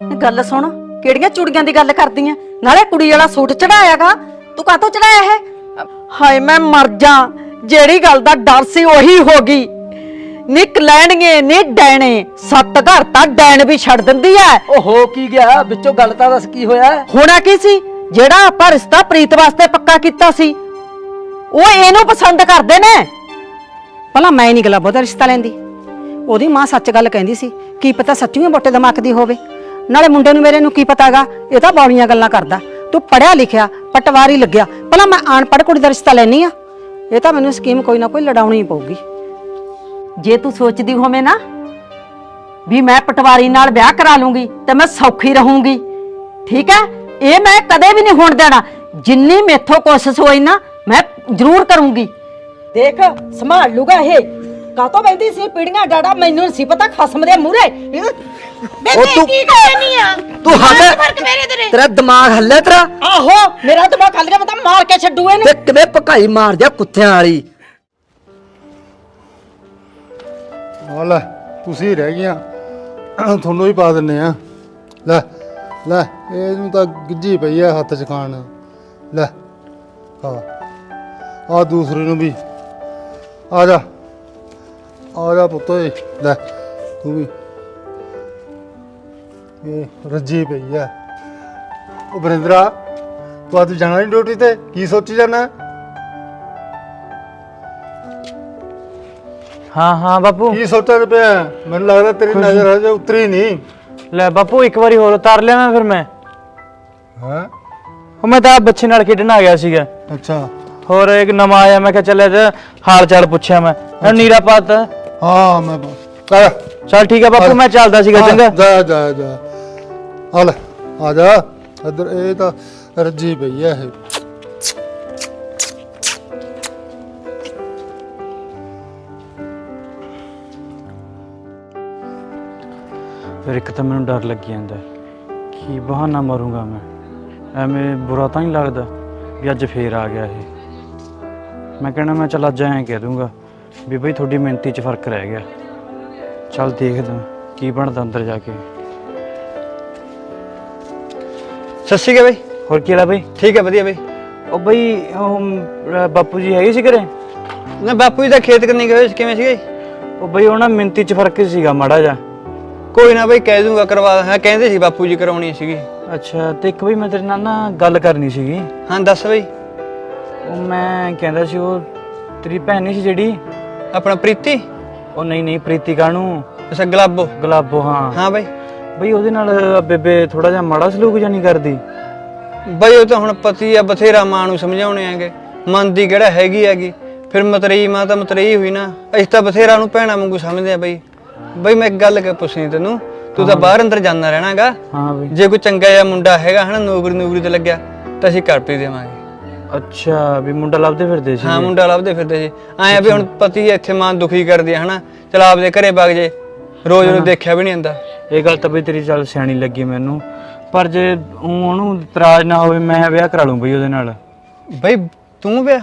ਇਹ ਗੱਲ ਸੁਣ ਕਿਹੜੀਆਂ ਚੂੜੀਆਂ ਦੀ ਗੱਲ ਕਰਦੀ ਐ ਨਾਲੇ ਕੁੜੀ ਵਾਲਾ ਸੂਟ ਚੜਾਇਆਗਾ। ਤੂੰ ਕਾਹਤੋਂ ਚੜਾਇਆ ਇਹ? ਹਾਏ ਮੈਂ ਮਰ ਜਾ ਜਿਹੜੀ ਗੱਲ ਦਾ ਡਰ ਸੀ ਉਹੀ ਹੋ ਗਈ। ਨਿਕ ਲੈਣਗੇ ਨੀ ਡੈਣੇ। ਸੱਤ ਘਰ ਤਾਂ ਡੈਣ ਵੀ ਛੱਡ ਦਿੰਦੀ ਐ। ਉਹ ਹੋ ਕੀ ਗਿਆ? ਵਿੱਚੋਂ ਗੱਲ ਤਾਂ ਦੱਸ ਕੀ ਹੋਇਆ? ਹੋਣਾ ਕੀ ਸੀ? ਜਿਹੜਾ ਆਪਾਂ ਰਿਸ਼ਤਾ ਪ੍ਰੀਤ ਵਾਸਤੇ ਪੱਕਾ ਕੀਤਾ ਸੀ ਉਹ ਇਹਨੂੰ ਪਸੰਦ ਕਰਦੇ ਨੇ। ਭਲਾ ਮੈਂ ਨਹੀਂ ਗਲਾ ਬਹੁਤਾ ਰਿਸ਼ਤਾ ਲੈਂਦੀ। ਉਹਦੀ ਮਾਂ ਸੱਚ ਗੱਲ ਕਹਿੰਦੀ ਸੀ ਕੀ ਪਤਾ ਸੱਚੀਓ ਬੋਟੇ ਦਿਮਾਗ ਦੀ ਹੋਵੇ। ਨਾਲੇ ਮੁੰਡੇ ਨੂੰ ਮੇਰੇ ਨੂੰ ਕੀ ਪਤਾਗਾ? ਇਹ ਤਾਂ ਬੌੜੀਆਂ ਗੱਲਾਂ ਕਰਦਾ। ਤੂੰ ਪੜਿਆ ਲਿਖਿਆ, ਪਟਵਾਰੀ ਲੱਗਿਆ। ਭਲਾ ਮੈਂ ਅਨਪੜ੍ਹ ਕੁੜੀ ਦਾ ਰਿਸ਼ਤਾ ਲੈਣੀ ਆ। ਇਹ ਤਾਂ ਮੈਨੂੰ ਸਕੀਮ ਕੋਈ ਨਾ ਕੋਈ ਲੜਾਉਣੀ ਪਊਗੀ। ਜੇ ਤੂੰ ਸੋਚਦੀ ਹੋਵੇਂ ਨਾ ਵੀ ਮੈਂ ਪਟਵਾਰੀ ਨਾਲ ਵਿਆਹ ਕਰਾ ਲੂੰਗੀ ਤੇ ਮੈਂ ਸੌਖੀ ਰਹੂੰਗੀ, ਠੀਕ ਹੈ? ਇਹ ਮੈਂ ਕਦੇ ਵੀ ਨਹੀਂ ਹੋਣ ਦੇਣਾ। ਜਿੰਨੀ ਮੇਥੋਂ ਕੋਸ਼ਿਸ਼ ਹੋਈ ਨਾ, ਮੈਂ ਜ਼ਰੂਰ ਕਰੂੰਗੀ। ਦੇਖ, ਸੰਭਾਲ ਲੂਗਾ ਇਹ। ਕਾਤੋਂ ਬੈਂਦੀ ਸੀ? ਪੀੜੀਆਂ ਡਾੜਾ ਮੈਨੂੰ ਸੀ ਪਤਾ ਖਸਮ ਦੇ ਮੂਹਰੇ। ਉਹ ਤੂੰ ਕੀ ਕਰਨੀ ਆ? ਤੂੰ ਹੱਲ ਤੇਰਾ। ਦਿਮਾਗ ਹੱਲਿਆ ਤੇਰਾ? ਆਹੋ ਮੇਰਾ ਦਿਮਾਗ ਹੱਲ ਗਿਆ ਮੈਂ ਤਾਂ ਮਾਰ ਕੇ ਛੱਡੂ ਇਹਨੂੰ। ਤੇ ਕਿਵੇਂ ਪਕਾਈ ਮਾਰ ਦਿਆ ਕੁੱਤਿਆਂ ਵਾਲੀ? ਆ ਲੈ ਤੁਸੀਂ ਰਹਿ ਗਈਆਂ। ਤੁਹਾਨੂੰ ਵੀ ਪਾ ਦਿੰਨੇ ਆ। ਲੈ ਲੈ ਇਹਨੂੰ ਤਾਂ ਗਿੱਜੀ ਪਈ ਆ ਹੱਥ ਚ ਖਾਣ। ਲੈ ਆ। ਆ ਦੂਸਰੇ ਨੂੰ ਵੀ। ਆ ਜਾ। ਆ ਜਾ ਪੁੱਤ ਓਏ ਲੈ ਤੂੰ ਵੀ। ਇਹ ਰੱਜੀ ਪਈ ਆ। ਉਹ ਬਰਿੰਦਰਾ ਤੂੰ ਅੱਜ ਜਾਣਾ ਨਹੀਂ ਡਿਊਟੀ ਤੇ? ਕੀ ਸੋਚੀ ਜਾਣਾ ਹਾਂ ਹਾਂ ਬਾਪੂ। ਕੀ ਸੋਚਦਾ ਪਿਆ? ਮੈਨੂੰ ਲੱਗਦਾ ਤੇਰੀ ਨਜ਼ਰ ਹਜੇ ਉਤਰੀ ਨਹੀਂ ਲੈ ਬਾਪੂ ਇੱਕ ਵਾਰੀ ਹੋਰ ਉਤਾਰ ਲਿਆ ਮੈਂ ਫਿਰ ਮੈਂ। ਹਾਂ? ਉਹ ਮੈਂ ਤਾਂ ਬੱਚੇ ਨਾਲ ਖੇਡਣ ਆ ਗਿਆ ਸੀਗਾ। ਅੱਛਾ। ਹੋਰ ਇੱਕ ਨਵਾਂ ਆਇਆ ਮੈਂ ਕਿਹਾ ਚੱਲਿਆ ਤੇ ਹਾਲ ਚਾਲ ਪੁੱਛਿਆ ਮੈਂ। ਨੀਰਾ ਪਾਤ। ਹਾਂ ਮੈਂ ਬਸ। ਆ ਚੱਲ ਠੀਕ ਆ ਬਾਪੂ ਮੈਂ ਚੱਲਦਾ ਸੀਗਾ ਚੰਗਾ। ਜਾ ਜਾ ਜਾ। ਆ ਲੈ ਆ ਜਾ। ਇੱਧਰ ਇਹ ਤਾਂ ਰੱਜੀ ਪਈ ਆ ਇਹ। ਫਿਰ ਇੱਕ ਤਾਂ ਮੈਨੂੰ ਡਰ ਲੱਗੀ ਜਾਂਦਾ। ਕੀ ਬਹਾਨਾ ਮਾਰੂੰਗਾ ਮੈਂ? ਐਵੇਂ ਬੁਰਾ ਤਾਂ ਨਹੀਂ ਲੱਗਦਾ ਵੀ ਅੱਜ ਫੇਰ ਆ ਗਿਆ ਇਹ। ਮੈਂ ਕਹਿਣਾ ਮੈਂ ਚੱਲ ਅੱਜ ਐਂ ਕਹਿ ਦੂੰਗਾ। ਵੀ ਬਈ ਤੁਹਾਡੀ ਮਿਹਨਤੀ 'ਚ ਫ਼ਰਕ ਰਹਿ ਗਿਆ। ਚੱਲ ਦੇਖਦਾ ਕੀ ਬਣਦਾ ਅੰਦਰ ਜਾ ਕੇ। ਸਤਿ ਸ਼੍ਰੀ ਅਕਾਲ ਬਈ। ਹੋਰ ਕੀ ਹਾਲ ਬਈ? ਠੀਕ ਹੈ ਵਧੀਆ ਬਈ। ਉਹ ਬਈ ਉਹ ਬਾਪੂ ਜੀ ਹੈਗੇ ਸੀ ਘਰੇ? ਨਾ ਬਾਪੂ ਜੀ ਦਾ ਖੇਤ ਕਰਨੀ ਗਏ ਸੀ ਕਿਵੇਂ ਸੀਗੇ? ਉਹ ਬਈ ਉਹਨਾਂ ਮਿਹਨਤੀ 'ਚ ਫ਼ਰਕ ਸੀਗਾ ਮਾੜਾ ਜਿਹਾ। ਕੋਈ ਨਾ ਬਈ ਕਹਿ ਦੂੰਗਾ ਕਰਵਾ ਹਾਂ ਕਹਿੰਦੇ ਸੀ ਬਾਪੂ ਜੀ ਕਰਾਉਣੀ ਸੀਗੀ। ਅੱਛਾ ਤੇ ਇੱਕ ਬਈ ਮੈਂ ਤੇਰੇ ਨਾਲ ਨਾ ਗੱਲ ਕਰਨੀ ਸੀਗੀ। ਹਾਂ ਦੱਸ ਬਈ। ਉਹ ਮੈਂ ਕਹਿੰਦਾ ਸੀ ਉਹ ਤੇਰੀ ਭੈਣ ਨਹੀਂ ਸੀ ਜਿਹੜੀ? ਆਪਣਾ ਪ੍ਰੀਤੀ? ਉਹ ਨਹੀਂ ਨਹੀਂ ਪ੍ਰੀਤੀ ਕਾਹਨੂੰ ਅੱਛਾ ਗਲਾਬੋ। ਗੁਲਾਬੋ ਹਾਂ। ਹਾਂ ਬਈ। ਬਈ ਉਹਦੇ ਨਾਲ ਬੇਬੇ ਥੋੜਾ ਜਿਹਾ ਮਾੜਾ ਸਲੂਕ ਜਾਨੀ ਕਰਦੀ? ਬਈ ਉਹ ਤਾਂ ਹੁਣ ਪਤੀ ਆ ਬਥੇਰਾ ਮਾਂ ਨੂੰ ਸਮਝਾਉਣੇ ਆਂਗੇ। ਮਨ ਦੀ ਕਿਹੜਾ ਹੈਗੀ ਹੈਗੀ। ਫਿਰ ਮਤਰੇਈ ਮਾਂ ਤਾਂ ਮਤਰੇਈ ਹੋਈ ਨਾ। ਅਸੀਂ ਤਾਂ ਬਥੇਰਾ ਨੂੰ ਭੈਣਾ ਵਾਂਗੂ ਸਮਝਦੇ ਆ ਬਈ। ਬਈ ਮੈਂ ਇੱਕ ਗੱਲ ਕਿ ਪੁੱਛਣੀ ਤੈਨੂੰ। ਤੂੰ ਤਾਂ ਬਾਹਰ ਅੰਦਰ ਜਾਂਦਾ ਰਹਿਣਾਗਾ ਹਾਂ ਬਈ। ਜੇ ਕੋਈ ਚੰਗਾ ਜਿਹਾ ਮੁੰਡਾ ਹੈਗਾ ਹਨਾ ਨੌਕਰੀ ਨੌਕਰੀ ਤੇ ਲੱਗਿਆ ਤਾਂ ਅਸੀਂ ਕਰ ਪੀ ਦੇਵਾਂਗੇ। ਅੱਛਾ ਵੀ ਮੁੰਡਾ ਲੱਭਦੇ ਫਿਰਦੇ ਸੀ। ਹਾਂ ਮੁੰਡਾ ਲੱਭਦੇ ਫਿਰਦੇ ਸੀ। ਐਂ ਵੀ ਹੁਣ ਪਤੀ ਇੱਥੇ ਮਾਂ ਦੁਖੀ ਕਰਦੀ ਹੈ ਹਨਾ? ਚਲ ਆਪਦੇ ਘਰੇ ਵਗ ਜੇ। ਰੋਜ਼ ਰੋਜ਼ ਦੇਖਿਆ ਵੀ ਨਹੀਂ ਜਾਂਦਾ। ਇਹ ਗੱਲ ਤਾਂ ਬਈ ਤੇਰੀ ਚੱਲ ਸਿਆਣੀ ਲੱਗੀ ਮੈਨੂੰ। ਪਰ ਜੇ ਉਹਨੂੰ ਇਤਰਾਜ਼ ਨਾ ਹੋਵੇ ਮੈਂ ਵਿਆਹ ਕਰਾ ਲੂੰ ਬਈ ਉਹਦੇ ਨਾਲ। ਬਈ ਤੂੰ ਵਿਆਹ?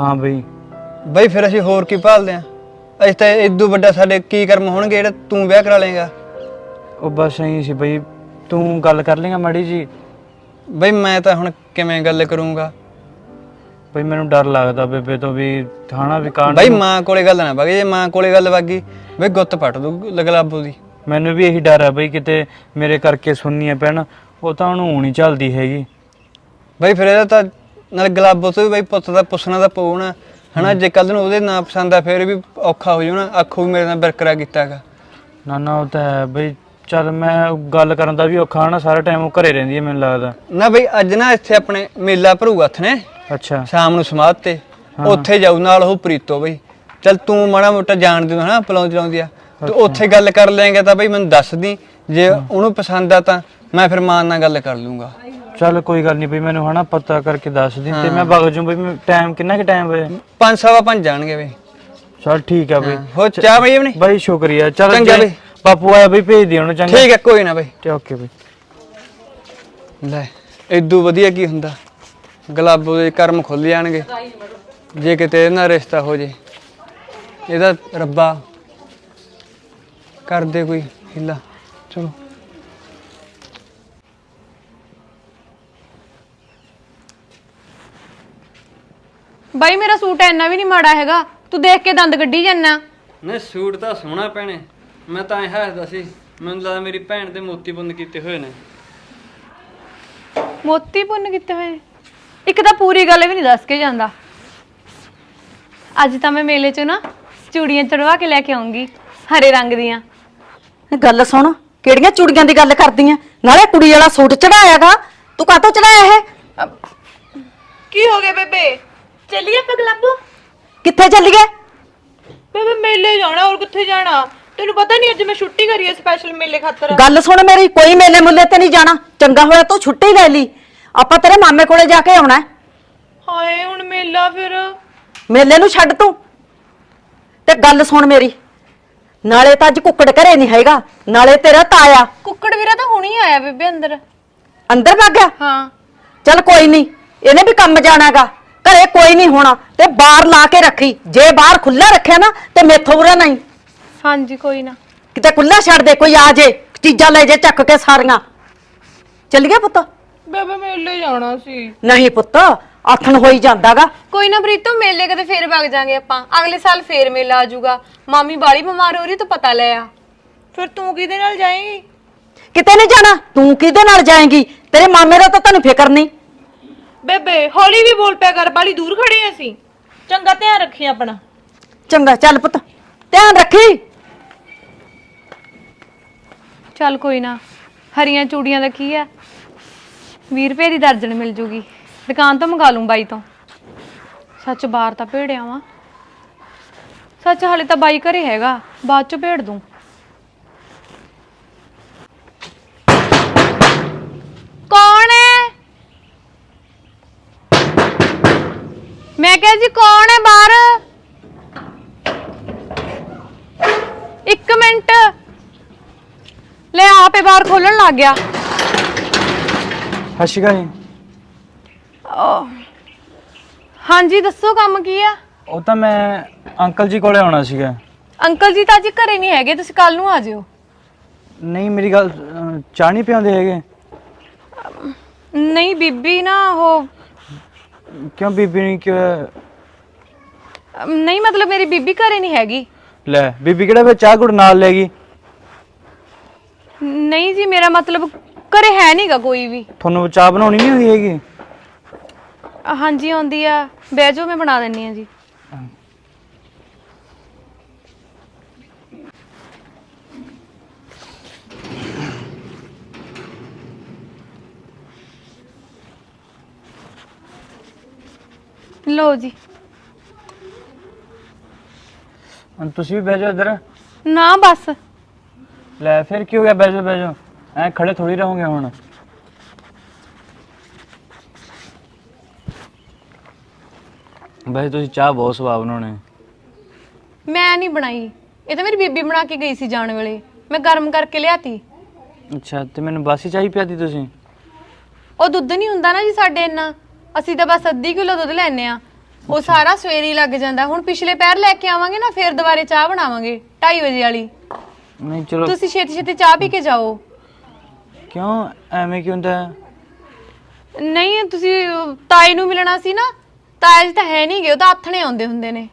ਹਾਂ ਬਈ। ਬਈ ਫਿਰ ਅਸੀਂ ਹੋਰ ਕੀ ਭਾਲਦੇ ਆਂ? ਅਸੀਂ ਤਾਂ ਇਦੋਂ ਵੱਡਾ ਸਾਡੇ ਕੀ ਕਰਮ ਹੋਣਗੇ ਜਿਹੜਾ ਤੂੰ ਵਿਆਹ ਕਰਾ ਲੇਗਾ ਉਹ ਬਸ ਐਂ ਸੀ ਬਈ ਤੂੰ ਗੱਲ ਕਰ ਲੇਗਾ ਮਾੜੀ ਜੀ ਬਈ ਮੈਂ ਤਾਂ ਹੁਣ ਕਿਵੇਂ ਗੱਲ ਕਰੂੰਗਾ? ਬਈ ਮੈਨੂੰ ਡਰ ਲੱਗਦਾ ਬੇਬੇ ਤੋਂ ਵੀ ਥਾਣਾ ਵੀ ਕਾਂਡ ਬਈ ਮਾਂ ਕੋਲੇ ਗੱਲ ਨਾ ਵਗੇ ਜੇ ਮਾਂ ਕੋਲੇ ਗੱਲ ਵਗੀ ਬਈ ਗੁੱਤ ਪੱਟ ਦੂ ਲਗਲਾਬੂ ਦੀ। ਮੈਨੂੰ ਵੀ ਇਹੀ ਡਰ ਹੈ ਬਈ ਕਿਤੇ ਮੇਰੇ ਕਰਕੇ ਸੁਣਨੀਆਂ ਪੈਣ ਉਹ ਤਾਂ ਉਹਨੂੰ ਨਹੀਂ ਚੱਲਦੀ ਹੈਗੀ। ਬਈ ਫਿਰ ਇਹਦਾ ਤਾਂ ਨਾਲ ਗਲਾਬੋ ਤੋਂ ਵੀ ਬਈ ਪੁੱਤ ਦਾ ਪੁੱਛਣਾ ਪਊ ਨਾ। ਹਨਾ ਜੇ ਕੱਲ ਨੂੰ ਉਹਦੇ ਨਾ ਪਸੰਦ ਆ ਫਿਰ ਵੀ ਔਖਾ ਹੋ ਜਾਣਾ ਆਖੂ ਵੀ ਮੇਰੇ ਨਾਲ ਬਰਕਰਾਰ ਕੀਤਾਗਾ। ਨਾ ਨਾ ਉਹ ਤਾਂ ਹੈ ਬਈ ਚੱਲ ਮੈਂ ਗੱਲ ਕਰਨ ਦਾ ਵੀ ਔਖਾ ਨਾ ਸਾਰਾ ਟਾਈਮ ਉਹ ਘਰੇ ਰਹਿੰਦੀ ਹੈ ਮੈਨੂੰ ਲੱਗਦਾ। ਨਾ ਬਈ ਅੱਜ ਨਾ ਇੱਥੇ ਆਪਣੇ ਮੇਲਾ ਭਰੂਗਾ ਹੱਥ ਨੇ ਅੱਛਾ। ਸ਼ਾਮ ਨੂੰ ਸਮਾਧ ਤੇ। ਉੱਥੇ ਜਾਊ ਨਾਲ ਉਹ ਪ੍ਰੀਤੋ ਬਈ। ਚਲ ਤੂੰ ਮਾੜਾ ਮੋਟਾ ਜਾਣਦੀ ਹੋ ਹਨਾ ਪਲਾਉਂ ਚਲਾਉਂਦੀ ਆ। ਤੇ ਉੱਥੇ ਗੱਲ ਕਰ ਲੈਂਗੇ ਤਾਂ ਬਈ ਮੈਨੂੰ ਦੱਸ ਦੀ। ਜੇ ਉਹਨੂੰ ਪਸੰਦ ਆ ਤਾਂ ਮੈਂ ਫਿਰ ਮਾਂ ਨਾਲ ਗੱਲ ਕਰ ਲੂੰਗਾ। ਚੱਲ ਕੋਈ ਗੱਲ ਨਹੀਂ ਬਈ ਮੈਨੂੰ ਹਨਾ ਪਤਾ ਕਰਕੇ ਦੱਸ ਦੀ ਤੇ ਮੈਂ ਵਗ ਜੂ ਬਈ ਟਾਈਮ ਕਿੰਨਾ ਕਿ ਟਾਈਮ ਵੇ ਪੰਜ ਸਵਾ ਪੰਜ ਜਾਣਗੇ ਬਈ। ਚੱਲ ਠੀਕ ਆ ਬਈ। ਹੋ। ਚਾਹ ਬਈ ਆਪਣੀ? ਬਈ ਸ਼ੁਕਰੀਆ। ਚੱਲ ਚੰਗਾ ਬਈ। ਬਾਪੂ ਆਇਆ ਬਈ ਭੇਜ ਦੇ ਉਹਨੂੰ ਚੰਗਾ। ਠੀਕ ਹੈ ਕੋਈ ਨਾ ਬਈ। ਤੇ ਓਕੇ ਬਈ। ਲੈ ਇਦੋਂ ਵਧੀਆ ਕੀ ਹੁੰਦਾ? ਗਲਾਬੋ ਦੇ ਕਰਮ ਖੁੱਲ ਜਾਣਗੇ। ਜੇ ਕਿਤੇ ਇਹਦੇ ਨਾਲ ਰਿਸ਼ਤਾ ਹੋ ਜੇ। ਇਹਦਾ ਰੱਬਾ ਕਰ ਦੇ ਕੋਈ ਹਿੱਲਾ। ਚਲੋ। ਬਾਈ ਮੇਰਾ ਸੂਟ ਐਨਾ ਵੀ ਨਹੀਂ ਮਾੜਾ ਹੈਗਾ। ਤੂੰ ਦੇਖ ਕੇ ਦੰਦ ਕੱਢੀ ਜਾਂਦਾ ਨਹੀਂ ਸੂਟ ਤਾਂ ਸੋਹਣਾ ਪੈਣੇ ਮੈਂ ਤਾਂ ਇਹ ਹੱਸਦਾ ਸੀ। ਮੈਨੂੰ ਲੱਗਦਾ ਮੇਰੀ ਭੈਣ ਦੇ ਮੋਤੀ ਬੰਦ ਕੀਤੇ ਹੋਏ ਨੇ। ਮੋਤੀ ਪੁੰਨ ਕੀਤੇ ਹੋਏ? ਇੱਕ ਤਾਂ ਪੂਰੀ ਗੱਲ ਵੀ ਨਹੀਂ ਦੱਸ ਕੇ ਜਾਂਦਾ। ਅੱਜ ਤਾਂ ਮੈਂ ਮੇਲੇ 'ਚ ਨਾ ਚੂੜੀਆਂ ਚੜਵਾ ਕੇ ਲੈ ਕੇ ਆਉਂਗੀ ਹਰੇ ਰੰਗ ਦੀਆਂ। ਗੱਲ ਸੁਣ ਕਿਹੜੀਆਂ ਚੂੜੀਆਂ ਦੀ ਗੱਲ ਕਰਦੀਆਂ? ਨਾਲੇ ਕੁੜੀ ਵਾਲਾ ਸੂਟ ਚੜਾਇਆਗਾ ਤੂੰ ਕਾਹਤੋਂ ਚੜਾਇਆ ਇਹ? ਕੀ ਹੋ ਗਿਆ ਬੇਬੇ? ਚੱਲੀਏ ਆਪਾਂ ਕਲੱਬ? ਕਿੱਥੇ ਚੱਲੀ ਗਏ ਬੇਬੇ ਮੇਲੇ ਜਾਣਾ ਹੋਰ ਕਿੱਥੇ ਜਾਣਾ? ਤੈਨੂੰ ਪਤਾ ਨਹੀਂ ਅੱਜ ਮੈਂ ਛੁੱਟੀ ਕਰੀ ਹੈ ਸਪੈਸ਼ਲ ਮੇਲੇ ਖਾਤਰ। ਗੱਲ ਸੁਣ ਮੇਰੀ ਕੋਈ ਮੇਲੇ ਮੁੱਲੇ ਤੇ ਨਹੀਂ ਜਾਣਾ। ਚੰਗਾ ਹੋਇਆ ਤੂੰ ਛੁੱਟੀ ਲੈ ਲਈ। ਆਪਾਂ ਤੇਰੇ ਮਾਮੇ ਕੋਲੇ ਜਾ ਕੇ ਆਉਣਾ। ਹੈ। ਹਾਏ ਹੁਣ ਮੇਲਾ ਫਿਰ। ਮੇਲੇ ਨੂੰ ਛੱਡ ਤੂੰ। ਤੇ ਗੱਲ ਸੁਣ ਮੇਰੀ ਨਾਲੇ ਤਾਂ ਅੱਜ ਕੁੱਕੜ ਘਰੇ ਨਹੀਂ ਹੈਗਾ ਨਾਲੇ ਤੇਰਾ ਤਾਇਆ। ਕੁੱਕੜ ਵੀਰਾ ਤਾਂ ਹੁਣੀ ਆਇਆ ਬੇਬੇ ਅੰਦਰ। ਅੰਦਰ ਵਗ ਗਿਆ? ਹਾਂ। ਚੱਲ ਕੋਈ ਨਹੀਂ ਇਹਨੇ ਵੀ ਕੰਮ ਜਾਣਾਗਾ। ਘਰੇ ਕੋਈ ਨਹੀਂ ਹੋਣਾ ਤੇ ਬਾਹਰ ਲਾ ਕੇ ਰੱਖੀ। ਜੇ ਬਾਹਰ ਖੁੱਲਾ ਰੱਖਿਆ ਨਾ ਤੇ ਮੇਥੋਂ ਬੁਰਾ ਨਹੀਂ। ਹਾਂਜੀ ਕੋਈ ਨਾ। ਕਿਤੇ ਖੁੱਲਾ ਛੱਡ ਦੇ ਕੋਈ ਆ ਜੇ ਚੀਜ਼ਾਂ ਲੈ ਜੇ ਚੱਕ ਕੇ ਸਾਰੀਆਂ। ਚੱਲ ਗਿਆ ਪੁੱਤ? ਬੇਬੇ ਮੇਲੇ ਜਾਣਾ ਸੀ। ਨਹੀਂ ਪੁੱਤ ਆਥਣ ਹੋਈ ਜਾਂਦਾਗਾ। ਕੋਈ ਨਾ ਪ੍ਰੀਤੋ ਮੇਲੇ ਕਦੇ ਫੇਰ ਵਗ ਜਾਾਂਗੇ ਆਪਾਂ। ਅਗਲੇ ਸਾਲ ਫੇਰ ਮੇਲਾ ਆ ਜਾਊਗਾ। ਮਾਮੀ ਬਾਲੀ ਬਿਮਾਰ ਹੋ ਰਹੀ ਤੂੰ ਪਤਾ ਲੈ ਆ। ਫਿਰ ਤੂੰ ਕਿਹਦੇ ਨਾਲ ਜਾਏਂਗੀ? ਕਿਤੇ ਨਹੀਂ ਜਾਣਾ ਤੂੰ ਕਿਹਦੇ ਨਾਲ ਜਾਏਂਗੀ? ਤੇਰੇ ਮਾਮੇ ਦਾ ਤਾਂ ਤੈਨੂੰ ਫਿਕਰ ਨਹੀਂ। ਬੇਬੇ ਹੌਲੀ ਵੀ ਬੋਲ ਪਿਆ ਕਰ ਬਾਲੀ ਦੂਰ ਖੜੇ ਅਸੀਂ। ਚੰਗਾ ਧਿਆਨ ਰੱਖੀ ਆਪਣਾ। ਚੰਗਾ ਚੱਲ ਪੁੱਤ। ਧਿਆਨ ਰੱਖੀ। ਚੱਲ ਕੋਈ ਨਾ, ਹਰੀਆਂ ਚੂੜੀਆਂ ਦਾ ਕੀ ਆ? 20 ਰੁਪਏ ਦੀ ਦਰਜਨ ਮਿਲ ਜੂਗੀ। ਦੁਕਾਨ ਤੋਂ ਮੰਗਾ ਲੂੰ ਬਾਈ ਤੋਂ। ਸੱਚ ਬਾਹਰ ਤਾਂ ਭੇੜਿਆ ਵਾਂ ਸੱਚ ਹਾਲੇ ਤਾਂ ਬਾਈ ਘਰੇ ਹੈਗਾ, ਬਾਅਦ ਚ ਭੇੜ ਦੂੰ। ਕੌਣ ਹੈ ਮੈਂ ਕਿਹਾ ਜੀ ਕੌਣ ਹੈ ਬਾਹਰ? ਇੱਕ ਮਿੰਟ। ਲੈ ਆਪੇ ਬਾਹਰ ਖੋਲਣ ਲੱਗ ਗਿਆ। ਸਤਿ ਸ਼੍ਰੀ ਅਕਾਲ ਜੀ। ਹਾਂਜੀ ਦੱਸੋ ਕੰਮ ਕੀ ਆ? ਉਹ ਤਾਂ ਮੈਂ ਅੰਕਲ ਜੀ ਕੋਲੇ ਆਉਣਾ ਸੀਗਾ। ਅੰਕਲ ਜੀ ਤਾਂ ਅੱਜ ਘਰੇ ਨਹੀਂ ਹੈਗੇ ਤੁਸੀਂ ਕੱਲ ਨੂੰ ਆ ਜਿਓ। ਨਹੀਂ ਮੇਰੀ ਗੱਲ ਅਹ, ਚਾਹ ਨਹੀਂ ਪਿਆਉਂਦੇ ਹੈਗੇ। ਨਹੀਂ ਬੀਬੀ ਨਾ ਉਹ ਕਿਉਂ ਬੀਬੀ ਨਹੀਂ ਕਿਉਂ? ਅਮ, ਨਹੀਂ ਮਤਲਬ ਮੇਰੀ ਬੀਬੀ ਘਰੇ ਨਹੀਂ ਹੈਗੀ। ਲੈ ਬੀਬੀ ਕਿਹੜਾ ਵੇ ਚਾਹ ਗੁੜ ਨਾਲ ਲੈ ਗਈ? ਨਹੀਂ ਜੀ ਮੇਰਾ ਮਤਲਬ ਘਰੇ ਹੈ ਨਹੀਂਗਾ ਕੋਈ ਵੀ। ਤੁਹਾਨੂੰ ਚਾਹ ਬਣਾਉਣੀ ਨਹੀਂ ਹੋਈ ਹੈਗੀ? ਹਾਂਜੀ ਆਉਂਦੀ ਆ। ਬਹਿ ਜਾਓ ਮੈਂ ਬਣਾ ਦਿੰਨੀ ਆ ਜੀ। ਲੋ ਜੀ। ਹੁਣ ਤੁਸੀਂ ਵੀ ਬਹਿ ਜਾਓ ਇੱਧਰ। ਨਾ ਬਸ। ਲੈ ਫਿਰ ਕੀ ਹੋ ਗਿਆ? ਬਹਿ ਜਾਓ ਐ ਖੜੇ ਥੋੜੀ ਰਹੋਗੇ ਹੁਣ। ਵੈਸੇ ਤੁਸੀਂ ਚਾਹ ਬਹੁਤ ਸਵਾਦ ਬਣਾਉਣੇ। ਮੈਂ ਨਹੀਂ ਬਣਾਈ। ਇਹ ਤਾਂ ਮੇਰੀ ਬੀਬੀ ਬਣਾ ਕੇ ਗਈ ਸੀ ਜਾਣ ਵੇਲੇ। ਮੈਂ ਗਰਮ ਕਰਕੇ ਲਿਆਤੀ। ਅੱਛਾ ਤੇ ਮੈਨੂੰ ਬਾਸੀ ਚਾਹੀ ਪਿਆਦੀ ਤੁਸੀਂ? ਉਹ ਦੁੱਧ ਨਹੀਂ ਹੁੰਦਾ ਨਾ ਜੀ ਸਾਡੇ ਇੰਨਾ। ਅਸੀਂ ਤਾਂ ਬਸ ਅੱਧੀ ਕਿਲੋ ਦੁੱਧ ਲੈਨੇ ਆ ਉਹ ਸਾਰਾ ਸਵੇਰੇ ਲੱਗ ਜਾਂਦਾ। ਹੁਣ ਪਿਛਲੇ ਪੈਰ ਲੈ ਕੇ ਆਵਾਂਗੇ ਨਾ ਫਿਰ ਦੁਬਾਰੇ ਚਾਹ ਬਣਾਵਾਂਗੇ। 2:30 ਵਜੇ ਵਾਲੀ। ਨਹੀਂ ਚਲੋ। ਤੁਸੀਂ ਛੇਤੀ ਛੇਤੀ ਚਾਹ ਪੀ ਕੇ ਜਾਓ। ਕਿਉਂ? ਐਵੇਂ ਕਿਉਂ ਹੁੰਦਾ? ਹੈ? ਨਹੀਂ ਤੁਸੀਂ ਤਾਏ ਨੂੰ ਮਿਲਣਾ ਸੀ ਨਾ ਤਾਏ ਜੀ ਤਾਂ ਹੈ ਨਹੀਂ ਗਏ ਉਹ ਤਾਂ ਆਥਣੇ ਆਉਂਦੇ ਹੁੰਦੇ ਨੇ।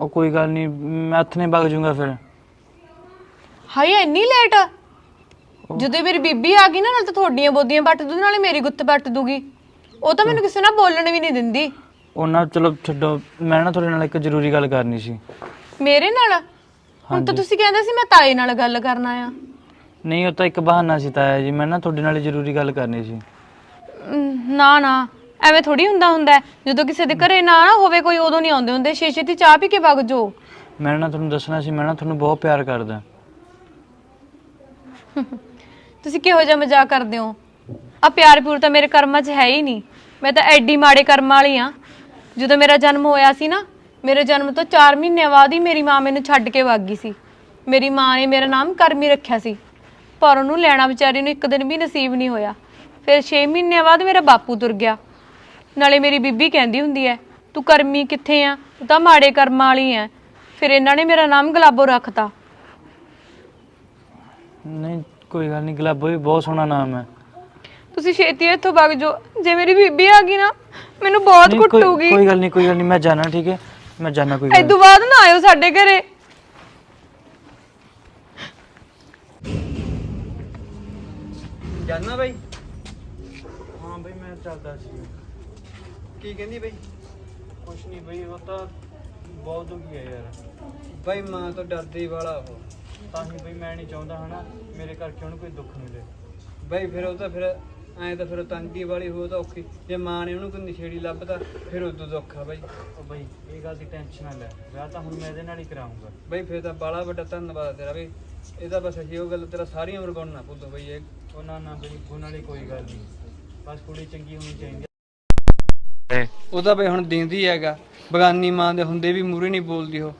ਉਹ ਕੋਈ ਗੱਲ ਨਹੀਂ ਮੈਂ ਹੱਥ ਨੇ ਵਗ ਜਾਊਂਗਾ ਫਿਰ। ਹਾਏ ਇੰਨੀ ਲੇਟ ਜਦੋਂ ਮੇਰੀ ਬੀਬੀ ਆ ਗਈ ਨਾ ਨਾਲ ਤਾਂ ਤੁਹਾਡੀਆਂ ਬੋਦੀਆਂ ਵੱਟ ਦੂ ਨਾਲੇ ਮੇਰੀ ਗੁੱਤ ਵੱਟ ਦੂਗੀ। ਉਹ ਤਾਂ ਮੈਨੂੰ ਕਿਸੇ ਨਾਲ ਬੋਲਣ ਵੀ ਨਹੀਂ ਦਿੰਦੀ। ਉਹਨਾਂ ਚਲੋ ਛੱਡੋ ਮੈਂ ਨਾ ਤੁਹਾਡੇ ਨਾਲ ਇੱਕ ਜ਼ਰੂਰੀ ਗੱਲ ਕਰਨੀ ਸੀ। ਮੇਰੇ ਨਾਲ? ਹੁਣ ਤਾਂ ਤੁਸੀਂ ਕਹਿੰਦੇ ਸੀ ਮੈਂ ਤਾਏ ਨਾਲ ਗੱਲ ਕਰਨਾ ਆ। ਨਹੀਂ ਉਹ ਤਾਂ ਇੱਕ ਬਹਾਨਾ ਸੀ ਤਾਇਆ ਜੀ ਮੈਂ ਨਾ ਤੁਹਾਡੇ ਨਾਲ ਜ਼ਰੂਰੀ ਗੱਲ ਕਰਨੀ ਸੀ। ਅਮ, ਨਾ ਨਾ ਐਵੇਂ ਥੋੜੀ ਹੁੰਦਾ ਹੁੰਦਾ ਹੈ। ਜਦੋਂ ਕਿਸੇ ਦੇ ਘਰੇ ਨਾ ਨਾ ਹੋਵੇ ਕੋਈ ਉਦੋਂ ਨਹੀਂ ਆਉਂਦੇ ਹੁੰਦੇ। ਛੇ ਛੇਤੀ ਚਾਹ ਪੀ ਕੇ ਵਗ ਜਾਓ। ਮੈਂ ਨਾ ਤੁਹਾਨੂੰ ਦੱਸਣਾ ਸੀ ਮੈਂ ਨਾ ਤੁਹਾਨੂੰ ਬਹੁਤ ਪਿਆਰ ਕਰਦਾ। ਤੁਸੀਂ ਕਿਹੋ ਜਿਹਾ ਮਜ਼ਾਕ ਕਰਦੇ ਹੋ? ਆ ਪਿਆਰ ਪਿਉਰ ਤਾਂ ਮੇਰੇ ਕਰਮਾਂ 'ਚ ਹੈ ਹੀ ਨਹੀਂ। ਮੈਂ ਤਾਂ ਐਡੀ ਮਾੜੇ ਕਰਮਾਂ ਵਾਲੀ ਆ ਜਦੋਂ ਮੇਰਾ ਜਨਮ ਹੋਇਆ ਸੀ ਨਾ ਮੇਰੇ ਜਨਮ ਤੋਂ 4 ਮਹੀਨਿਆਂ ਬਾਅਦ ਹੀ ਮੇਰੀ ਮਾਂ ਮੈਨੂੰ ਛੱਡ ਕੇ ਵਗ ਗਈ ਸੀ। ਮੇਰੀ ਮਾਂ ਨੇ ਮੇਰਾ ਨਾਮ ਕਰਮੀ ਰੱਖਿਆ ਸੀ। ਪਰ ਉਹਨੂੰ ਲੈਣਾ ਵਿਚਾਰੀ ਨੂੰ ਇੱਕ ਦਿਨ ਵੀ ਨਸੀਬ ਨਹੀਂ ਹੋਇਆ। ਫਿਰ 6 ਮਹੀਨਿਆਂ ਬਾਅਦ ਮੇਰਾ ਬਾਪੂ ਤੁਰ ਗਿਆ। ਨਾਲੇ ਮੇਰੀ ਬੀਬੀ ਕਹਿੰਦੀ ਹੁੰਦੀ ਐ ਤੂੰ ਕਰਮੀ ਕਿੱਥੇ ਆ? ਤੂੰ ਤਾਂ ਮਾੜੇ ਕਰਮਾਂ ਵਾਲੀ ਐ। ਫਿਰ ਇਹਨਾਂ ਨੇ ਮੇਰਾ ਨਾਮ ਗੁਲਾਬੋ ਰੱਖਤਾ ਨਹੀਂ ਕੋਈ ਗੱਲ ਨਹੀਂ ਗੁਲਾਬੋ ਵੀ ਬਹੁਤ ਸੋਹਣਾ ਨਾਮ ਹੈ। ਤੁਸੀਂ ਛੇਤੀ ਇੱਥੋਂ ਵਗ ਜਾਓ। ਜੇ ਮੇਰੀ ਬੀਬੀ ਆ ਗਈ ਨਾ ਮੈਨੂੰ ਬਹੁਤ ਨਹੀਂ, ਕੋਈ- ਕੁੱਟੂਗੀ। ਕੋਈ ਗੱਲ ਨਹੀਂ ਕੋਈ ਗੱਲ ਨਹੀਂ ਮੈਂ ਜਾਣਾ ਠੀਕ ਹੈ? ਮੈਂ ਜਾਣਾ ਕੋਈ ਗੱਲ ਇਦੋਂ ਬਾਅਦ ਨਾ ਆਇਓ ਸਾਡੇ ਘਰੇ। ਜਾਨਾ ਬਾਈ? ਹਾਂ ਬਈ ਮੈਂ ਚੱਲਦਾ ਸੀ। ਕੀ ਕਹਿੰਦੀ ਬਾਈ? ਕੁਛ ਨਹੀਂ ਬਈ ਉਹ ਤਾਂ ਬਹੁਤ ਦੁਖੀ ਹੈ ਯਾਰ। ਬਾਈ ਮਾਂ ਤੋਂ ਡਰਦੀ ਵਾਲਾ ਉਹ। ਤਾਂ ਹੀ ਬਈ ਮੈਂ ਨਹੀਂ ਚਾਹੁੰਦਾ ਹਨਾ ਮੇਰੇ ਕਰਕੇ ਉਹਨੂੰ ਕੋਈ ਦੁੱਖ ਮਿਲੇ। ਬਾਈ ਫਿਰ ਉਹ ਤਾਂ ਫਿਰ ਐਂ ਤਾਂ ਫਿਰ ਉਹ ਤੰਗੀ ਵਾਲੀ ਹੋ ਤਾਂ ਔਖੀ। ਜੇ ਮਾਂ ਨੇ ਉਹਨੂੰ ਕੋਈ ਨਸ਼ੇੜੀ ਲੱਭਦਾ ਫਿਰ ਉਦੋਂ ਦੁੱਖ ਆ ਬਾਈ। ਉਹ ਬਈ ਗੱਲ ਦੀ ਟੈਨਸ਼ਨ ਨਾ ਲੈ। ਵਿਆਹ ਤਾਂ ਹੁਣ ਮੈਂ ਇਹਦੇ ਨਾਲ ਹੀ ਕਰਾਉਂਗਾ ਬਾਈ ਫਿਰ ਤਾਂ ਬਾਲਾ ਵੱਡਾ ਧੰਨਵਾਦ ਆ ਤੇਰਾ ਬਈ ਇਹਦਾ ਬਸ ਅਜੀ ਉਹ ਗੱਲ ਤੇਰਾ ਸਾਰੀ ਉਮਰ ਗੁਣ ਨਾ ਭੁੱਲੋ ਬਈ ਇਹ। ਉਹ ਨਾ ਨਾ ਬਈ ਉਹਨਾਂ ਵਾਲੀ ਕੋਈ ਗੱਲ ਨਹੀਂ। ਬਸ ਕੁੜੀ ਚੰਗੀ ਹੋਣੀ ਚਾਹੀਦੀ ਉਹ ਤਾਂ ਬਈ ਹੁਣ ਦਿੰਦੀ ਹੈਗਾ। ਬਗਾਨੀ ਮਾਂ ਦੇ ਹੁੰਦੇ ਵੀ ਮੂਰੇ ਨਹੀਂ ਬੋਲਦੀ ਉਹ।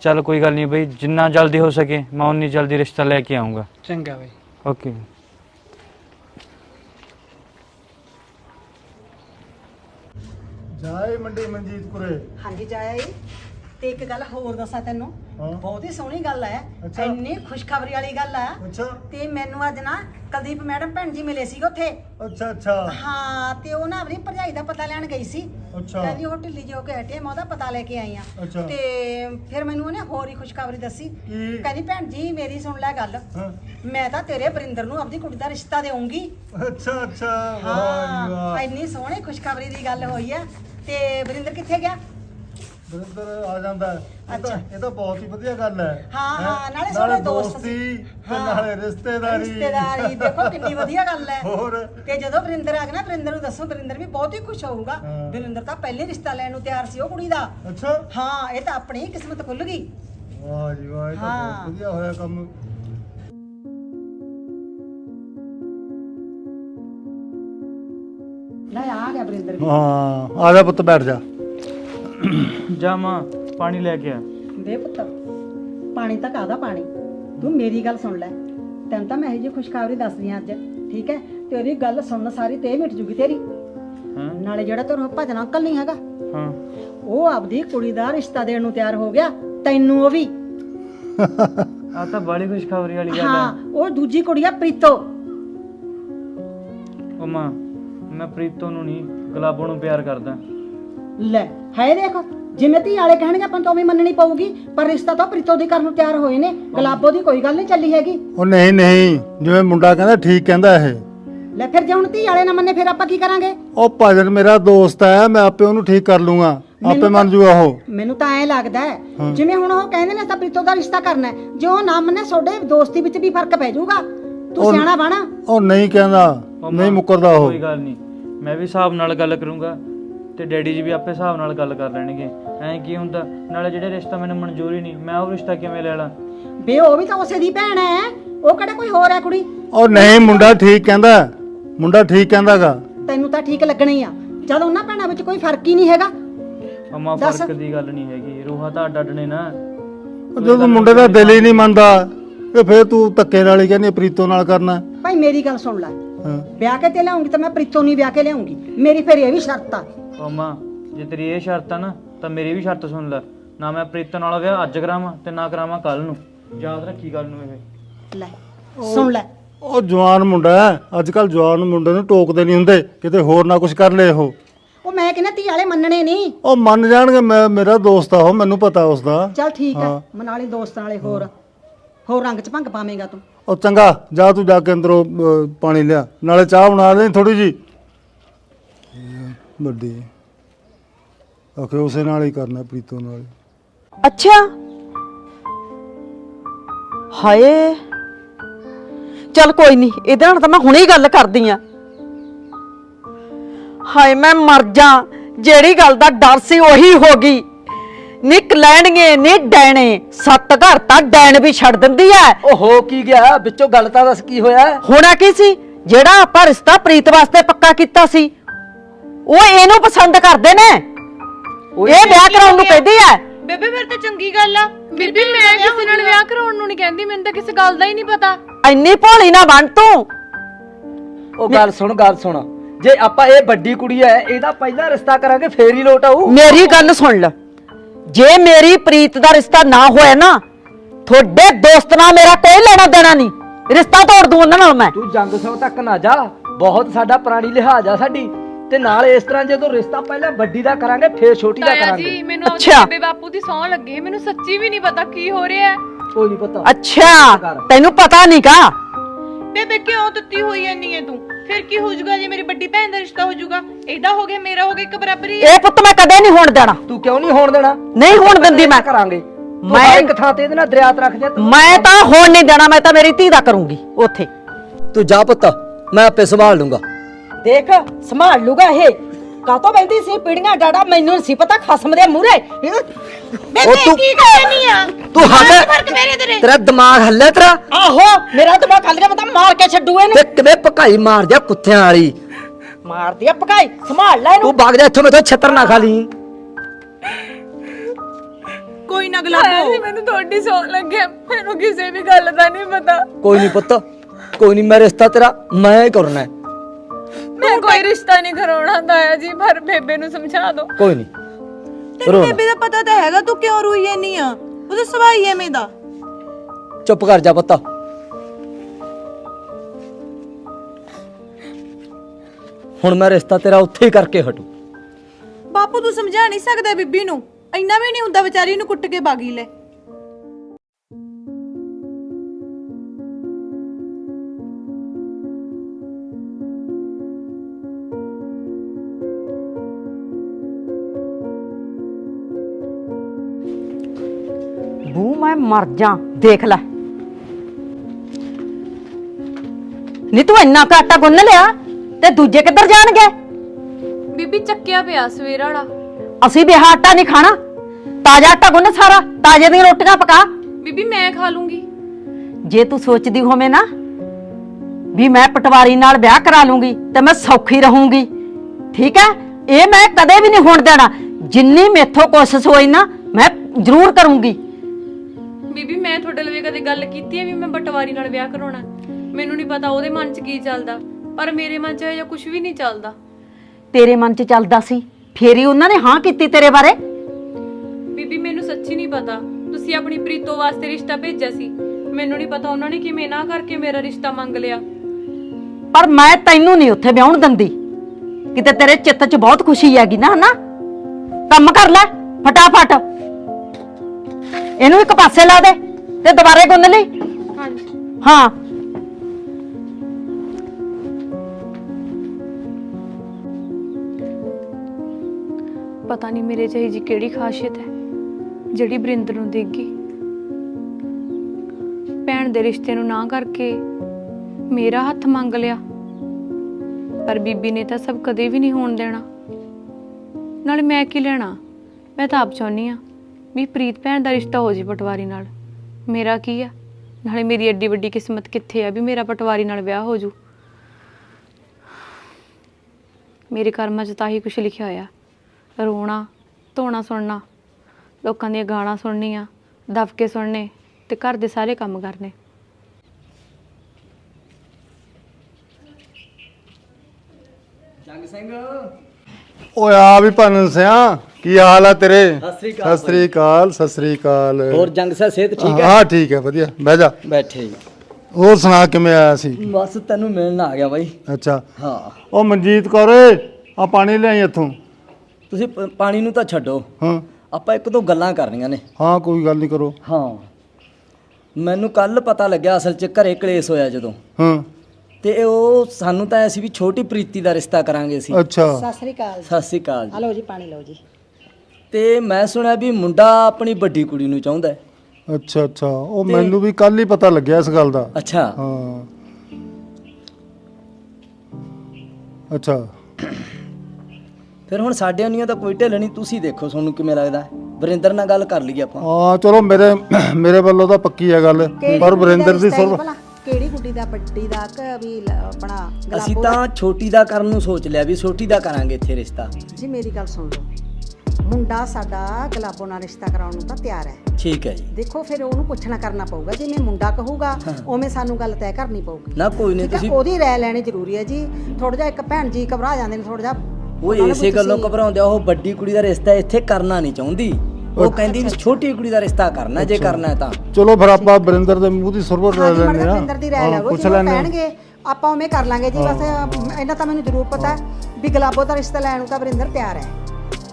ਚੱਲ ਕੋਈ ਗੱਲ ਨਹੀਂ ਬਈ ਜਿੰਨਾ ਜਲਦੀ ਹੋ ਸਕੇ ਮੈਂ ਉਨੀ ਜਲਦੀ ਰਿਸ਼ਤਾ ਲੈ ਕੇ ਆਉਂਗਾ ਚੰਗਾ ਬਾਈ। ਓਕੇ। ਜਾਏ ਮੰਡੀ ਮਨਜੀਤ ਕੁਰੇ ਹਾਂਜੀ ਜਾਇਆ ਈ। ਤੇ ਇੱਕ ਗੱਲ ਹੋਰ ਦੱਸਾਂ ਤੈਨੂੰ। ਹਾਂ। ਬਹੁਤ ਹੀ ਸੋਹਣੀ ਗੱਲ ਹੈ ਅੱਛਾ। ਇੰਨੀ ਖੁਸ਼ਖਬਰੀ ਵਾਲੀ ਗੱਲ ਅੱਛਾ। ਤੇ ਮੈਨੂੰ ਅੱਜ ਨਾ ਕੁਲਦੀਪ ਮੈਡਮ ਭੈਣ ਜੀ ਮਿਲੇ ਸੀਗੇ ਉੱਥੇ। ਅੱਛਾ ਅੱਛਾ। ਹਾਂ ਤੇ ਉਹ ਨਾ ਆਪਣੀ ਭਰਜਾਈ ਦਾ ਪਤਾ ਲੈਣ ਗਈ ਸੀ। ਅੱਛਾ। ਕਹਿੰਦੀ ਉਹ ਢਿੱਲੀ ਜੋ ਕੇ ਹਟੇ ਮੈਂ ਉਹਦਾ ਪਤਾ ਲੈ ਕੇ ਆਈ ਆ। ਤੇ ਫਿਰ ਮੈਨੂੰ ਉਹਨੇ ਹੋਰ ਹੀ ਖੁਸ਼ਖਬਰੀ ਦੱਸੀ। ਕੀ? ਕਹਿੰਦੀ ਭੈਣ ਜੀ ਮੇਰੀ ਸੁਣ ਲੈ ਗੱਲ। ਹਾਂ। ਮੈਂ ਤਾਂ ਤੇਰੇ ਬਰਿੰਦਰ ਨੂੰ ਆਪਣੀ ਕੁੜੀ ਦਾ ਰਿਸ਼ਤਾ ਦੇਵਾਂਗੀ ਅੱਛਾ ਅੱਛਾ। ਵਾਹ ਜੀ ਹਾਂ ਵਾਹ। ਇੰਨੀ ਸੋਹਣੀ ਖੁਸ਼ਖਬਰੀ ਦੀ ਗੱਲ ਹੋਈ ਆ। ਤੇ ਬਰਿੰਦਰ ਕਿੱਥੇ ਗਿਆ? ਬਰਿੰਦਰ ਆ ਜਾਂਦਾ ਹੈ। ਇਹ ਤਾਂ। ਇਹ ਤਾਂ ਬਹੁਤ ਹੀ ਵਧੀਆ ਗੱਲ ਹੈ ਹਾਂ, ਹੈਂ? ਹਾਂ, ਨਾਲੇ ਸਾਡੇ ਦੋਸਤ ਦੋਸਤੀ ਸੀ। ਤੇ ਹਾਂ। ਨਾਲੇ ਰਿਸ਼ਤੇਦਾਰੀ ਰਿਸ਼ਤੇਦਾਰੀ ਦੇਖੋ ਕਿੰਨੀ ਵਧੀਆ ਗੱਲ ਹੈ ਹੋਰ ਤੇ ਜਦੋਂ ਵਰਿੰਦਰ ਆ ਗਿਆ ਨਾ ਵਰਿੰਦਰ ਨੂੰ ਦੱਸੋ ਵਰਿੰਦਰ ਵੀ ਬਹੁਤ ਹੀ ਖੁਸ਼ ਹੋਊਗਾ ਹਾਂ। ਵਰਿੰਦਰ ਤਾਂ ਪਹਿਲੇ ਰਿਸ਼ਤਾ ਲੈਣ ਨੂੰ ਤਿਆਰ ਸੀ ਉਹ ਕੁੜੀ ਦਾ ਅੱਛਾ ਹਾਂ ਇਹ ਤਾਂ ਆਪਣੀ ਹੀ ਕਿਸਮਤ ਖੁੱਲ ਗਈ ਵਾਹ ਜੀ ਵਾਹ ਇਹ ਤਾਂ ਹਾਂ। ਬਹੁਤ ਵਧੀਆ ਹੋਇਆ ਕੰਮ ਲੈ ਆ ਗਿਆ ਵਰਿੰਦਰ ਵੀ ਹਾਂ ਆ ਜਾ ਪੁੱਤ ਬੈਠ ਜਾ ਜਾ ਮਾਂ ਪਾਣੀ ਲੈ ਕੇ ਆ। ਦੇ ਪੁੱਤ ਪਾਣੀ ਤਾਂ ਕਾਦਾ ਪਾਣੀ? ਤੂੰ ਮੇਰੀ ਗੱਲ ਸੁਣ ਲੈ। ਤੈਨੂੰ ਤਾਂ ਮੈਂ ਇਹ ਜੀ ਖੁਸ਼ਖਬਰੀ ਦੱਸਦੀ ਆਂ ਅੱਜ ਠੀਕ ਹੈ? ਤੇਰੀ ਗੱਲ ਸੁਣਨ ਸਾਰੀ ਤੇ ਮਿਟ ਜੂਗੀ ਤੇਰੀ। ਹਾਂ। ਨਾਲੇ ਜਿਹੜਾ ਤੇਰਾ ਭਜਨ ਅੰਕਲ ਨਹੀਂ ਹੈਗਾ। ਹਾਂ। ਉਹ ਆਪਦੀ ਕੁੜੀ ਦਾ ਰਿਸ਼ਤਾ ਦੇਣ ਨੂੰ ਤਿਆਰ ਹੋ ਗਿਆ ਤੈਨੂੰ ਉਹ ਵੀ। ਆ ਤਾਂ ਬੜੀ ਖੁਸ਼ਖਬਰੀ ਵਾਲੀ ਗੱਲ ਹਾਂ ਹੈ ਉਹ ਦੂਜੀ ਕੁੜੀ ਆ ਪ੍ਰੀਤੋ। ਉਹ ਮਾਂ ਮੈਂ ਪ੍ਰੀਤੋ ਨੂੰ ਨਹੀਂ ਗੁਲਾਬੋ ਨੂੰ ਪਿਆਰ ਕਰਦਾ। ਲੈ ਹੈ ਦੇਖ ਜਿਵੇਂ ਧੀ ਵਾਲੇ ਕਹਿਣਗੇ ਆਪਾਂ ਤੋਂ ਵੀ ਮੰਨਣੀ ਪਊਗੀ ਪਰ ਰਿਸ਼ਤਾ ਤਾਂ ਪ੍ਰੀਤੋ ਦੇ ਕਰਨ ਨੂੰ ਤਿਆਰ ਹੋਏ ਨੇ ਗੁਲਾਬੋ ਦੀ ਕੋਈ ਗੱਲ ਨਹੀਂ ਚੱਲੀ ਹੈਗੀ। ਉਹ ਨਹੀਂ ਨਹੀਂ ਜਿਵੇਂ ਮੁੰਡਾ ਕਹਿੰਦਾ ਠੀਕ ਕਹਿੰਦਾ ਇਹ। ਲੈ ਫਿਰ ਜੇ ਹੁਣ ਧੀ ਵਾਲੇ ਨਾ ਮੰਨੇ ਫਿਰ ਆਪਾਂ ਕੀ ਕਰਾਂਗੇ? ਉਹ ਭਜਨ ਮੇਰਾ ਦੋਸਤ ਹੈ ਮੈਂ ਆਪੇ ਉਹਨੂੰ ਠੀਕ ਕਰ ਲੂੰਗਾ ਆਪੇ ਮੰਨ ਜੂਗਾ ਉਹ। ਮੈਨੂੰ ਤਾਂ ਐ ਲੱਗਦਾ ਹੈ ਜਿਵੇਂ ਹੁਣ ਉਹ ਕਹਿੰਦੇ ਨੇ ਤਾਂ ਪ੍ਰੀਤੋ ਦਾ ਰਿਸ਼ਤਾ ਕਰਨਾ ਹੈ ਜੇ ਉਹ ਨਾ ਮੰਨੇ ਤੁਹਾਡੇ ਦੋਸਤੀ ਵਿੱਚ ਵੀ ਫ਼ਰਕ ਪੈ ਜਾਊਗਾ ਤੂੰ ਸਿਆਣਾ ਬਣਾ। ਉਹ ਨਹੀਂ ਕਹਿੰਦਾ ਨਹੀਂ ਮੁੱਕਰਦਾ ਉਹ। ਕੋਈ ਗੱਲ ਨਹੀਂ ਮੈਂ ਵੀ ਹਿਸਾਬ ਨਾਲ ਗੱਲ ਕਰੂੰਗਾ। ਤੇ ਡੈਡੀ ਜੀ ਵੀ ਆਪੇ ਹਿਸਾਬ ਨਾਲ ਗੱਲ ਕਰ ਲੈਣਗੇ। ਐਂ ਕੀ ਹੁੰਦਾ? ਨਾਲੇ ਜਿਹੜੇ ਰਿਸ਼ਤਾ ਮੈਨੂੰ ਮਨਜ਼ੂਰੀ ਨਹੀਂ ਮੈਂ ਉਹ ਰਿਸ਼ਤਾ ਕਿਵੇਂ ਲੈ ਲਾਂ? ਬੇ ਉਹ ਵੀ ਤਾਂ ਉਸੇ ਦੀ ਭੈਣ ਹੈ। ਉਹ ਕਿਹੜਾ ਕੋਈ ਹੋਰ ਹੈ ਕੁੜੀ? ਉਹ ਨਹੀਂ ਮੁੰਡਾ ਠੀਕ ਕਹਿੰਦਾ ਮੁੰਡਾ ਠੀਕ ਕਹਿੰਦਾਗਾ। ਤੈਨੂੰ ਤਾਂ ਠੀਕ ਲੱਗਣਾ ਹੀ ਆ। ਜਦ ਉਹਨਾਂ ਭੈਣਾਂ ਵਿੱਚ ਕੋਈ ਫ਼ਰਕ ਹੀ ਨਹੀਂ ਹੈਗਾ। ਅਮਾ ਦੱਸ। ਫ਼ਰਕ ਦੀ ਗੱਲ ਨਹੀਂ ਹੈਗੀ। ਰੂਹਾਂ ਤਾਂ ਅੱਡ ਅੱਡ ਨੇ। ਨਾ ਜਦੋਂ ਮੁੰਡੇ ਦਾ ਦਿਲ ਹੀ ਨਹੀਂ ਮੰਨਦਾ ਤੇ ਫੇਰ ਤੂੰ ਧੱਕੇ ਨਾਲ ਹੀ ਕਹਿੰਦੀ ਪ੍ਰੀਤੋ ਨਾਲ ਕਰਨਾ। ਭਾਈ ਮੇਰੀ ਗੱਲ ਸੁਣ ਲੈ। ਹਾਂ। ਵਿਆਹ ਕੇ ਤੇ ਲਿਆਉਂਗੀ ਤਾਂ ਮੈਂ ਪ੍ਰੀਤੋਂ ਨਹੀਂ ਵਿਆਹ ਕੇ ਲਿਆਉਂਗੀ। ਮੇਰੀ ਫਿਰ ਇਹ ਵੀ ਸ਼ਰਤ ਆ। ਅਮਾ ਜੇ ਤੇਰੀ ਇਹ ਸ਼ਰਤ ਆ ਨਾ ਤਾਂ ਮੇਰੀ ਵੀ ਸ਼ਰਤ ਸੁਣ ਲੈ। ਨਾ ਮੈਂ ਪ੍ਰੀਤੋ ਨਾਲ ਵਿਆਹ ਅੱਜ ਕਰਾਵਾਂ ਤੇ ਨਾ ਕਰਾਵਾਂ ਕੱਲ ਨੂੰ। ਯਾਦ ਰੱਖੀ ਗੱਲ ਨੂੰ ਇਹ। ਲੈ ਸੁਣ ਲੈ। ਉਹ ਜਵਾਨ ਮੁੰਡਾ ਹੈ। ਅੱਜ ਕੱਲ ਜਵਾਨ ਮੁੰਡੇ ਨੂੰ ਟੋਕਦੇ ਨਹੀਂ ਹੁੰਦੇ। ਕਿਤੇ ਹੋਰ ਨਾ ਕੁਝ ਕਰ ਲੈ ਉਹ। ਉਹ ਮੈਂ ਕਹਿੰਦਾ ਧੀ ਵਾਲੇ ਮੰਨਣੇ ਨਹੀਂ। ਉਹ ਮੰਨ ਜਾਣਗੇ। ਮੈਂ ਮੇਰਾ ਦੋਸਤ ਆ ਉਹ ਮੈਨੂੰ ਪਤਾ ਉਸ ਦਾ ਚੱਲ ਠੀਕ ਹਾਂ। ਆ ਮਨਾਲੀ ਦੋਸਤਾਂ ਵਾਲੇ ਹੋਰ। ਹੋਰ ਰੰਗ ਚ ਭੰਗ ਪਾਵੇਂਗਾ ਤੂੰ। ਉਹ ਚੰਗਾ ਜਾ ਤੂੰ ਜਾ ਕੇ ਅੰਦਰੋਂ ਅਹ, ਪਾਣੀ ਲਿਆ। ਨਾਲੇ ਚਾਹ ਬਣਾ ਦੇ ਥੋੜੀ ਜੀ ਵੱਡੀ ਓਕੇ ਉਸੇ ਨਾਲ ਹੀ ਕਰਨਾ ਪ੍ਰੀਤੋ ਨਾਲ। ਅੱਛਾ। ਹਾਏ। ਚੱਲ ਕੋਈ ਨਹੀਂ ਇਹਦੇ ਨਾਲ ਤਾਂ ਮੈਂ ਹੁਣੇ ਹੀ ਗੱਲ ਕਰਦੀ ਆ। ਹਾਏ ਮੈਂ ਮਰ ਜਾ ਜਿਹੜੀ ਗੱਲ ਦਾ ਡਰ ਸੀ ਉਹੀ ਹੋ ਗਈ। ਨਿਕ ਲੈਣਗੇ ਨੀ ਡੈਣੇ। ਸੱਤ ਘਰ ਤਾਂ ਡੈਣ ਵੀ ਛੱਡ ਦਿੰਦੀ ਐ। ਉਹ ਹੋ ਕੀ ਗਿਆ? ਵਿੱਚੋਂ ਗੱਲ ਤਾਂ ਦੱਸ ਕੀ ਹੋਇਆ? ਹੋਣਾ ਕੀ ਸੀ? ਜਿਹੜਾ ਆਪਾਂ ਰਿਸ਼ਤਾ ਪ੍ਰੀਤ ਵਾਸਤੇ ਪੱਕਾ ਕੀਤਾ ਸੀ। ਉਹ ਇਹਨੂੰ ਪਸੰਦ ਕਰਦੇ ਨੇ। ਇਹ ਵਿਆਹ ਕਰਾਉਣ ਨੂੰ ਕਹਿੰਦੀ ਐ ਬੇਬੇ ਫਿਰ ਤਾਂ ਚੰਗੀ ਗੱਲ ਆ। ਬੀਬੀ ਮੈਂ ਕਿਸੇ ਨਾਲ ਵਿਆਹ ਕਰਾਉਣ ਨੂੰ ਨਹੀਂ ਕਹਿੰਦੀ ਮੈਨੂੰ ਤਾਂ ਕਿਸੇ ਗੱਲ ਦਾ ਹੀ ਨਹੀਂ ਪਤਾ। ਇੰਨੀ ਭੋਲੀ ਨਾ ਬਣ ਤੂੰ। ਉਹ ਗੱਲ ਸੁਣ ਗੱਲ ਸੁਣ। ਜੇ ਆਪਾਂ ਇਹ ਵੱਡੀ ਕੁੜੀ ਐ ਇਹਦਾ ਪਹਿਲਾ ਰਿਸ਼ਤਾ ਕਰਾਂਗੇ ਫੇਰ ਹੀ ਲੋਟ ਆਊ। ਮੇਰੀ ਗੱਲ ਸੁਣ ਲੈ। ਜੇ ਮੇਰੀ ਪ੍ਰੀਤ ਦਾ ਰਿਸ਼ਤਾ ਨਾ ਹੋਇਆ ਨਾ ਤੁਹਾਡੇ ਦੋਸਤ ਨਾਲ ਮੇਰਾ ਕੋਈ ਲੈਣਾ ਦੇਣਾ ਨਹੀਂ ਰਿਸ਼ਤਾ ਤੋੜ ਦੂੰ ਉਹਨਾਂ ਨਾਲ ਮੈਂ। ਤੂੰ ਜੰਗ ਸੋ ਤੱਕ ਨਾ ਜਾ। ਬਹੁਤ ਸਾਡਾ ਪੁਰਾਣੀ ਲਿਹਾਜ਼ ਆ ਸਾਡੀ। ਤੇ ਨਾਲ ਇਸ ਤਰ੍ਹਾਂ ਜਦੋਂ ਰਿਸ਼ਤਾ ਪਹਿਲਾਂ ਵੱਡੀ ਦਾ ਕਰਾਂਗੇ ਫੇਰ ਛੋਟੀ ਦਾ ਤਾਇਆ ਕਰਾਂਗੇ। ਜੀ ਮੈਨੂੰ ਅੱਛਾ। ਆਪਦੇ ਬੇਬੇ ਬਾਪੂ ਦੀ ਸੌਂ ਲੱਗੀ ਮੈਨੂੰ ਸੱਚੀ ਵੀ ਨਹੀਂ ਪਤਾ ਕੀ ਹੋ ਰਿਹਾ ਹੈ। ਕੋਈ ਨਹੀਂ ਪਤਾ। ਅੱਛਾ ਤੈਨੂੰ ਪਤਾ ਨਹੀਂ ਕਾ ਬੇਬੇ ਕਿਉਂ ਤੱਤੀ ਹੋਈ ਐਨੀ ਹੈ ਤੂੰ? ਫਿਰ ਕੀ ਹੋ ਜਾਊਗਾ ਜੇ ਮੇਰੀ ਵੱਡੀ ਭੈਣ ਦਾ ਰਿਸ਼ਤਾ ਹੋ ਜਾਊਗਾ ਇਹਦਾ ਹੋ ਗਿਆ ਮੇਰਾ ਹੋ ਗਿਆ ਇੱਕ ਬਰਾਬਰ ਹੀ। ਹੈ ਇਹ ਪੁੱਤ ਮੈਂ ਕਦੇ ਨਹੀਂ ਹੋਣ ਦੇਣਾ। ਤੂੰ ਕਿਉਂ ਨਹੀਂ ਹੋਣ ਦੇਣਾ? ਨਹੀਂ ਹੋਣ ਦਿੰਦੀ ਮੈਂ। ਕਰਾਂਗੇ। ਮੈਂ- ਮੈਂ ਇੱਕ ਥਾਂ ਤੇ ਇਹਦੇ ਨਾਲ ਦਰਿਆਤ ਰੱਖ ਜਾ ਮੈਂ ਤਾਂ ਹੋਣ ਨਹੀਂ ਦੇਣਾ ਮੈਂ ਤਾਂ ਮੇਰੀ ਧੀ ਦਾ ਕਰੂੰਗੀ। ਉੱਥੇ। ਤੂੰ ਜਾ ਪੁੱਤ ਮੈਂ ਆਪੇ ਸੰਭਾਲ ਲੂੰਗਾ। ਦੇਖ ਸੰਭਾਲ ਲੂਗਾ ਇਹ। ਕਾਤੋਂ ਬੈਂਦੀ ਸੀ? ਪੀੜੀਆਂ ਡਾੜਾ ਮੈਨੂੰ ਨਹੀਂ ਸੀ ਪਤਾ ਖਸਮ ਦੇ ਮੂਹਰੇ। ਉਹ ਤੂੰ ਕੀ ਕਰਨੀ ਆ? ਤੂੰ ਹੱਲ ਫ਼ਰਕ ਮੇਰੇ ਤੇਰੇ? ਤੇਰਾ ਦਿਮਾਗ ਹੱਲਿਆ ਤੇਰਾ? ਆਹੋ ਮੇਰਾ ਦਿਮਾਗ ਖੱਲ ਗਿਆ ਮੈਂ ਤਾਂ ਮਾਰ ਕੇ ਛੱਡੂ ਇਹਨੂੰ। ਤੇ ਕਿਵੇਂ ਭਕਾਈ ਮਾਰ ਦਿਆ ਕੁੱਤਿਆਂ ਵਾਲੀ? ਮਾਰ ਦਿਆ ਪਕਾਈ ਸੰਭਾਲ ਲੈ ਇਹਨੂੰ। ਤੂੰ ਵਗ ਜਾ ਇੱਥੋਂ ਮੈਥੋਂ ਛੱਤਰ ਨਾ ਖਾ ਲਈ। ਕੋਈ ਨਾ ਗਲਾਬੋ ਜੀ ਮੈਨੂੰ ਤੁਹਾਡੀ ਸੌਂ ਲੱਗੀ। ਹੈ। ਮੈਨੂੰ ਕਿਸੇ ਵੀ ਗੱਲ ਦਾ ਨਹੀਂ ਪਤਾ। ਕੋਈ ਨਹੀਂ ਪੁੱਤ ਕੋਈ ਨਹੀਂ ਮੈਂ ਰਿਸ਼ਤਾ ਤੇਰਾ ਮੈਂ ਹੀ ਕਰਨਾ ਹੈ। ਮੈਂ ਕੋਈ ਰਿਸ਼ਤਾ ਨਹੀਂ ਕਰਾਉਣਾ ਤਾਇਆ ਜੀ ਪਰ ਬੇਬੇ ਨੂੰ ਸਮਝਾ ਦਿਓ ਕੋਈ ਨਹੀਂ। ਤੈਨੂੰ ਬੇਬੇ ਦਾ ਪਤਾ ਤਾਂ ਹੈਗਾ ਤੂੰ ਕਿਉਂ ਰੋਈ ਐਨੀ ਆ? ਉਹਦਾ ਸਵਾਈ ਐਵੇਂ ਦਾ। ਚੁੱਪ ਕਰ ਜਾ ਪੁੱਤ। ਹੁਣ ਮੈਂ ਰਿਸ਼ਤਾ ਤੇਰਾ ਉੱਥੇ ਹੀ ਕਰਕੇ ਹਟੂ। ਬਾਪੂ ਤੂੰ ਸਮਝਾ ਨਹੀਂ ਸਕਦਾ ਬੀਬੀ ਨੂੰ। ਇੰਨਾ ਵੀ ਨਹੀਂ ਹੁੰਦਾ ਵਿਚਾਰੀ ਨੂੰ ਕੁੱਟ ਕੇ ਬਾਗੀ ਲੈ। ਮਰ ਜਾ ਦੇਖ ਲੈ। ਨੀ ਤੂੰ ਇੰਨਾ ਕੁ ਆਟਾ ਗੁੰਨ ਲਿਆ ਤੇ ਦੂਜੇ ਕਿੱਧਰ ਜਾਣਗੇ? ਬੀਬੀ ਚੱਕਿਆ ਪਿਆ ਸਵੇਰ ਵਾਲਾ। ਅਸੀਂ ਵੀ ਆਹ ਆਟਾ ਨਹੀਂ ਖਾਣਾ। ਤਾਜ਼ਾ ਆਟਾ ਗੁੰਨ ਸਾਰਾ ਤਾਜ਼ੇ ਦੀਆਂ ਰੋਟੀਆਂ ਪਕਾ। ਬੀਬੀ ਮੈਂ ਖਾ ਲੂੰਗੀ। ਜੇ ਤੂੰ ਸੋਚਦੀ ਹੋਵੇਂ ਨਾ ਵੀ ਮੈਂ ਪਟਵਾਰੀ ਨਾਲ ਵਿਆਹ ਕਰਾ ਲੂੰਗੀ ਤੇ ਮੈਂ ਸੌਖੀ ਰਹੂੰਗੀ। ਠੀਕ ਹੈ? ਇਹ ਮੈਂ ਕਦੇ ਵੀ ਨਹੀਂ ਹੋਣ ਦੇਣਾ। ਜਿੰਨੀ ਮੇਥੋਂ ਕੋਸ਼ਿਸ਼ ਹੋਈ ਨਾ ਮੈਂ ਜ਼ਰੂਰ ਕਰੂੰਗੀ। ਬੀਬੀ ਮੈਂ ਤੁਹਾਡੇ ਲਈ ਕਦੇ ਗੱਲ ਕੀਤੀ ਹੈ ਵੀ ਮੈਂ ਬਟਵਾਰੀ ਨਾਲ ਵਿਆਹ ਕਰਾਉਣਾ। ਮੈਨੂੰ ਨਹੀਂ ਪਤਾ ਉਹਦੇ ਮਨ 'ਚ ਕੀ ਚੱਲਦਾ ਪਰ ਮੇਰੇ ਮਨ 'ਚ ਇਹ ਕੁਝ ਵੀ ਨਹੀਂ ਚੱਲਦਾ। ਤੇਰੇ ਮਨ 'ਚ ਚੱਲਦਾ ਸੀ ਫੇਰ ਹੀ ਉਹਨਾਂ ਨੇ ਹਾਂ ਕੀਤੀ ਤੇਰੇ ਬਾਰੇ? ਬੀਬੀ ਮੈਨੂੰ ਸੱਚੀ ਨਹੀਂ ਪਤਾ। ਤੁਸੀਂ ਆਪਣੀ ਪ੍ਰੀਤੋ ਵਾਸਤੇ ਰਿਸ਼ਤਾ ਭੇਜਿਆ ਸੀ। ਮੈਨੂੰ ਨਹੀਂ ਪਤਾ ਉਹਨਾਂ ਨੇ ਕਿਵੇਂ ਨਾ ਕਰਕੇ ਮੇਰਾ ਰਿਸ਼ਤਾ ਮੰਗ ਲਿਆ। ਪਰ ਮੈਂ ਤੈਨੂੰ ਨਹੀਂ ਉੱਥੇ ਵਿਆਹਣ ਦਿੰਦੀ। ਕਿਤੇ ਤੇਰੇ ਚਿੱਤ 'ਚ ਬਹੁਤ ਖੁਸ਼ੀ ਹੈਗੀ ਨਾ ਹਨਾ? ਕੰਮ ਕਰ ਲੈ ਫਟਾਫਟ। ਇਹਨੂੰ ਇੱਕ ਪਾਸੇ ਲਾ ਦੇ ਤੇ ਦੁਬਾਰੇ ਗੁੰਨ ਲਈ। ਹਾਂਜੀ। ਹਾਂ। ਪਤਾ ਨਹੀਂ ਮੇਰੇ ਚਾਹੀ ਜੀ ਕਿਹੜੀ ਖਾਸੀਅਤ ਹੈ ਜਿਹੜੀ ਬਰਿੰਦਰ ਨੂੰ ਦੇਗੀ ਭੈਣ ਦੇ ਰਿਸ਼ਤੇ ਨੂੰ ਨਾ ਕਰਕੇ ਮੇਰਾ ਹੱਥ ਮੰਗ ਲਿਆ ਪਰ ਬੀਬੀ ਨੇ ਤਾਂ ਸਭ ਕਦੇ ਵੀ ਨਹੀਂ ਹੋਣ ਦੇਣਾ। ਨਾਲੇ ਮੈਂ ਕੀ ਲੈਣਾ? ਮੈਂ ਤਾਂ ਆਪ ਚਾਹੁੰਦੀ ਆ। ਵੀ ਪ੍ਰੀਤ ਭੈਣ ਦਾ ਰਿਸ਼ਤਾ ਹੋ ਜੇ ਪਟਵਾਰੀ ਨਾਲ। ਮੇਰਾ ਕੀ ਆ? ਨਾਲੇ ਮੇਰੀ ਐਡੀ ਵੱਡੀ ਕਿਸਮਤ ਕਿੱਥੇ ਆ ਵੀ ਮੇਰਾ ਪਟਵਾਰੀ ਨਾਲ ਵਿਆਹ ਹੋ ਜੂ? ਮੇਰੇ ਕਰਮਾਂ 'ਚ ਤਾਂ ਹੀ ਕੁਝ ਲਿਖਿਆ ਹੋਇਆ। ਰੋਣਾ, ਧੋਣਾ ਸੁਣਨਾ, ਲੋਕਾਂ ਦੀਆਂ ਗਾਣਾ ਸੁਣਨੀਆਂ, ਦਬਕੇ ਸੁਣਨੇ ਤੇ ਘਰ ਦੇ ਸਾਰੇ ਕੰਮ ਕਰਨੇ। ਜੰਗ ਸਿੰਘ। ਓਏ ਆ ਵੀ ਭੰਨ ਸਿਆ। ਕੀ ਹਾਲ ਆ ਤੇਰੇ? ਸਤਿ ਸ੍ਰੀ ਅਕਾਲ ਸਤਿ ਸ੍ਰੀ ਅਕਾਲ ਸਤਿ ਸ੍ਰੀ ਅਕਾਲ। ਹੋਰ ਜੰਗ ਸਾਹਿਬ ਸਿਹਤ ਠੀਕ ਹੈ ਹਾਂ ਠੀਕ ਹੈ ਵਧੀਆ। ਬਹਿ ਜਾ। ਬੈਠੇ ਜੀ। ਹੋਰ ਸੁਣਾ ਕਿਵੇਂ ਆਇਆ ਸੀ? ਬਸ ਤੈਨੂੰ ਮਿਲਣ ਆ ਗਿਆ ਬਾਈ। ਅੱਛਾ। ਹਾਂ। ਉਹ ਮਨਜੀਤ ਕੌਰ ਓਏ ਆ ਪਾਣੀ ਲਿਆਈ ਇੱਥੋਂ। ਤੁਸੀਂ ਪ- ਪਾਣੀ ਨੂੰ ਤਾਂ ਛੱਡੋ। ਹਾਂ। ਆਪਾਂ ਇੱਕ ਦੋ ਗੱਲਾਂ ਕਰਨੀਆਂ ਨੇ। ਹਾਂ ਕੋਈ ਗੱਲ ਨਹੀਂ ਕਰੋ। ਹਾਂ। ਮੈਨੂੰ ਕੱਲ ਪਤਾ ਲੱਗਿਆ ਅਸਲ 'ਚ ਘਰੇ ਕਲੇਸ਼ ਹੋਇਆ ਜਦੋਂ। ਹਾਂ। ਤੇ ਉਹ ਸਾਨੂੰ ਤਾਂ ਐ ਸੀ ਵੀ ਛੋਟੀ ਪ੍ਰੀਤੀ ਦਾ ਰਿਸ਼ਤਾ ਕਰਾਂਗੇ ਅਸੀਂ। ਅੱਛਾ। ਸਤਿ ਸ੍ਰੀ ਅਕਾਲ ਸਤਿ ਸ੍ਰੀ ਅਕਾਲ ਜੀ। ਹਲੋ ਜੀ ਪਾਣੀ ਲਓ ਜੀ। ਤੇ ਮੈਂ ਸੁਣਿਆ ਵੀ ਮੁੰਡਾ ਆਪਣੀ ਵੱਡੀ ਕੁੜੀ ਨੂੰ ਚਾਹੁੰਦਾ ਹੈ। ਅੱਛਾ ਅੱਛਾ। ਉਹ ਮੈਨੂੰ ਵੀ ਕੱਲ ਹੀ ਪਤਾ ਲੱਗਿਆ ਇਸ ਗੱਲ ਦਾ। ਅੱਛਾ। ਹਾਂ। ਅੱਛਾ। ਫਿਰ ਹੁਣ ਸਾਡੇ ਨਹੀਂ ਤਾਂ ਕੋਈ ਢਿੱਲ ਨਹੀਂ ਤੁਸੀਂ ਦੇਖੋ ਤੁਹਾਨੂੰ ਕਿਵੇਂ ਲੱਗਦਾ ਹੈ। ਵਰਿੰਦਰ ਨਾਲ ਗੱਲ ਕਰ ਲਈਏ ਆਪਾਂ। ਹਾਂ ਚਲੋ ਮੇਰੇ ਮੇਰੇ ਵੱਲੋਂ ਤਾਂ ਪੱਕੀ ਹੈ ਗੱਲ ਪਰ ਵਰਿੰਦਰ ਦੀ ਸੁਣ ਕਿਹੜੀ ਗੁੱਡੀ ਦਾ ਵੱਡੀ ਦਾ ਕਿ ਵੀ ਲ- ਆਪਣਾ ਅਸੀਂ ਤਾਂ ਛੋਟੀ ਦਾ ਕਰਨ ਨੂੰ ਸੋਚ ਲਿਆ ਵੀ ਛੋਟੀ ਦਾ ਕਰਾਂਗੇ ਇੱਥੇ ਰਿਸ਼ਤਾ। ਜੀ ਮੇਰੀ ਗੱਲ ਸੁਣ ਲਓ। ਮੁੰਡਾ ਸਾਡਾ ਗਲਾਬੋ ਨਾਲ ਰਿਸ਼ਤਾ ਕਰਾਉਣ ਨੂੰ ਤਾਂ ਤਿਆਰ ਹੈ। ਠੀਕ ਹੈ ਜੀ। ਦੇਖੋ ਫਿਰ ਉਹਨੂੰ ਪੁੱਛਣਾ ਕਰਨਾ ਪਊਗਾ ਜਿਵੇਂ ਮੁੰਡਾ ਕਹੂਗਾ ਉਵੇਂ ਸਾਨੂੰ ਗੱਲ ਤੈਅ ਕਰਨੀ ਪਊਗੀ। ਨਾ ਕੋਈ ਨਹੀਂ ਤੁਸੀਂ ਉਹਦੀ ਰਾਏ ਲੈਣੀ ਜ਼ਰੂਰੀ ਹੈ ਜੀ। ਥੋੜਾ ਜਿਹਾ ਇੱਕ ਭੈਣ ਜੀ ਘਬਰਾ ਜਾਂਦੇ ਨੇ ਥੋੜਾ ਜਿਹਾ ਉਹ ਇਸੇ ਗੱਲੋਂ ਘਬਰਾਉਂਦੇ ਆ, ਉਹ ਵੱਡੀ ਕੁੜੀ ਦਾ ਰਿਸ਼ਤਾ ਇੱਥੇ ਕਰਨਾ ਨਹੀਂ ਚਾਹੁੰਦੀ। ਉਹ ਕਹਿੰਦੀ ਵੀ ਛੋਟੀ ਕੁੜੀ ਦਾ ਰਿਸ਼ਤਾ ਕਰਨਾ ਜੇ ਕਰਨਾ ਹੈ ਤਾਂ। ਚਲੋ ਫਿਰ ਆਪਾਂ ਵਰਿੰਦਰ ਦੇ ਮੂੰਹ ਦੀ ਸੁਰਬਤ ਲੈ ਮਰਦ ਆ ਪਿੰਦਰ ਦੀ ਰਾਏ ਹਾਂ, ਲਓ ਪੁੱਛ ਜੀ ਕਹਿਣਗੇ ਆਪਾਂ ਉਵੇਂ ਕਰ ਲਾਂਗੇ ਜੀ ਬਸ ਇੰਨਾ ਤਾਂ ਮੈਨੂੰ ਜ਼ਰੂਰ ਪਤਾ ਹੈ ਵੀ ਗਲਾਬੋ ਦਾ ਰਿਸ਼ਤਾ ਲੈਣ ਨੂੰ ਤਾਂ ਵਰਿੰਦਰ ਤਿਆਰ ਹੈ।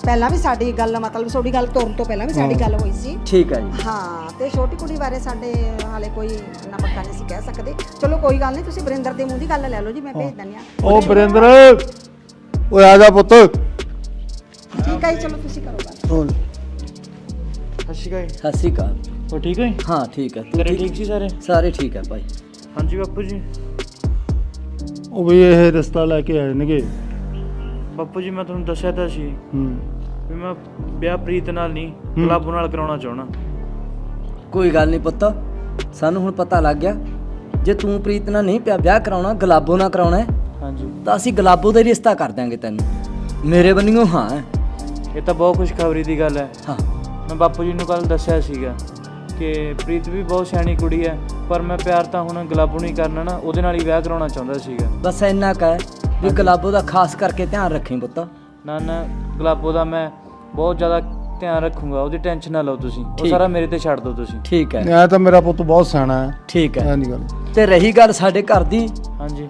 ਪਹਿਲਾਂ ਵੀ ਸਾਡੀ ਗੱਲ ਮਤਲਬ ਤੁਹਾਡੀ ਗੱਲ ਤੋਰਨ ਤੋਂ ਪਹਿਲਾਂ ਵੀ ਸਾਡੀ ਗੱਲ ਹੋਈ ਸੀ। ਠੀਕ ਹੈ ਜੀ। ਹਾਂ ਤੇ ਛੋਟੀ ਕੁੜੀ ਬਾਰੇ ਸਾਡੇ ਹਾਲੇ ਕੋਈ ਨਾ ਪੱਕਾ ਨਹੀਂ ਸੀ ਕਹਿ ਸਕਦੇ। ਚਲੋ ਕੋਈ ਗੱਲ ਨਹੀਂ ਤੁਸੀਂ ਵਰਿੰਦਰ ਦੇ ਮੂੰਹ ਦੀ ਗੱਲ ਲੈ ਲਓ ਜੀ ਮੈਂ ਭੇਜ ਦਿੰਦੀ ਆ ਉਹ ਬਰਿੰਦਰ ਓਏ ਆ ਜਾ ਪੁੱਤ। ਠੀਕ ਹੈ ਜੀ ਚਲੋ ਤੁਸੀਂ ਕਰੋ ਗੱਲ। ਹੋਰ। ਸ਼੍ਰੀ ਅਕਾਲ ਸਤਿ ਸ਼੍ਰੀ ਅਕਾਲ। ਹੋ ਠੀਕ ਹੈ ਹਾਂ ਠੀਕ ਹੈ। ਤੂੰ ਘਰੇ ਠੀਕ ਸੀ ਸਾਰੇ? ਸਾਰੇ ਠੀਕ ਹੈ ਭਾਈ। ਹਾਂਜੀ ਬਾਪੂ ਜੀ। ਉਹ ਵੀ ਇਹ ਰਿਸ਼ਤਾ ਲੈ ਕੇ ਆਏ ਨੇਗੇ। ਬਾਪੂ ਜੀ ਮੈਂ ਤੁਹਾਨੂੰ ਦੱਸਿਆ ਤਾਂ ਸੀ। ਹੂੰ। ਵੀ ਮੈਂ ਵਿਆਹ ਪ੍ਰੀਤ ਨਾਲ ਨਹੀਂ ਗੁਲਾਬੋ ਨਾਲ ਕਰਾਉਣਾ ਚਾਹਣਾ ਕੋਈ ਗੱਲ ਨਹੀਂ ਪੁੱਤ ਸਾਨੂੰ ਹੁਣ ਪਤਾ ਲੱਗ ਗਿਆ। ਜੇ ਤੂੰ ਪ੍ਰੀਤ ਨਾਲ ਨਹੀਂ ਪਿਆ ਵਿਆਹ ਕਰਾਉਣਾ ਗੁਲਾਬੋ ਨਾਲ ਕਰਾਉਣਾ ਹੈ, ਹਾਂਜੀ। ਤਾਂ ਅਸੀਂ ਗੁਲਾਬੋ ਦਾ ਹੀ ਰਿਸ਼ਤਾ ਕਰ ਦਾਂਗੇ ਤੈਨੂੰ। ਮੇਰੇ ਬੰਨਿਓ ਹਾਂ। ਇਹ ਤਾਂ ਬਹੁਤ ਖੁਸ਼ਖਬਰੀ ਦੀ ਗੱਲ ਹੈ। ਹਾਂ। ਮੈਂ ਬਾਪੂ ਜੀ ਨੂੰ ਕੱਲ ਦੱਸਿਆ ਸੀਗਾ ਕਿ ਪ੍ਰੀਤ ਵੀ ਬਹੁਤ ਸਿਆਣੀ ਕੁੜੀ ਹੈ ਪਰ ਮੈਂ ਪਿਆਰ ਤਾਂ ਹੁਣ ਗੁਲਾਬੋ ਨੂੰ ਹੀ ਕਰਨਾ ਨਾ ਉਹਦੇ ਨਾਲ ਹੀ ਵਿਆਹ ਕਰਾਉਣਾ ਚਾਹੁੰਦਾ ਸੀਗਾ। ਬਸ ਇੰਨਾ ਕੁ ਹੈ ਵੀ ਗੁਲਾਬੋ ਦਾ ਖਾਸ ਕਰਕੇ ਧਿਆਨ ਰੱਖੀ ਪੁੱਤ। ਨਾ ਨਾ ਗੁਲਾਬੋ ਦਾ ਮੈਂ ਬਹੁਤ ਜ਼ਿਆਦਾ ਧਿਆਨ ਰੱਖੂੰਗਾ ਉਹਦੀ ਟੈਨਸ਼ਨ ਨਾ ਲਓ ਤੁਸੀਂ। ਉਹ ਠੀਕ। ਸਾਰਾ ਮੇਰੇ ਤੇ ਛੱਡ ਦਿਓ ਤੁਸੀਂ। ਠੀਕ ਹੈ। ਐ ਤਾਂ ਮੇਰਾ ਪੁੱਤ ਬਹੁਤ ਸਿਆਣਾ ਹੈ। ਠੀਕ ਹੈ। ਐ ਨਹੀਂ ਗੱਲ। ਤੇ ਰਹੀ ਗੱਲ ਸਾਡੇ ਘਰ ਦੀ। ਹਾਂਜੀ।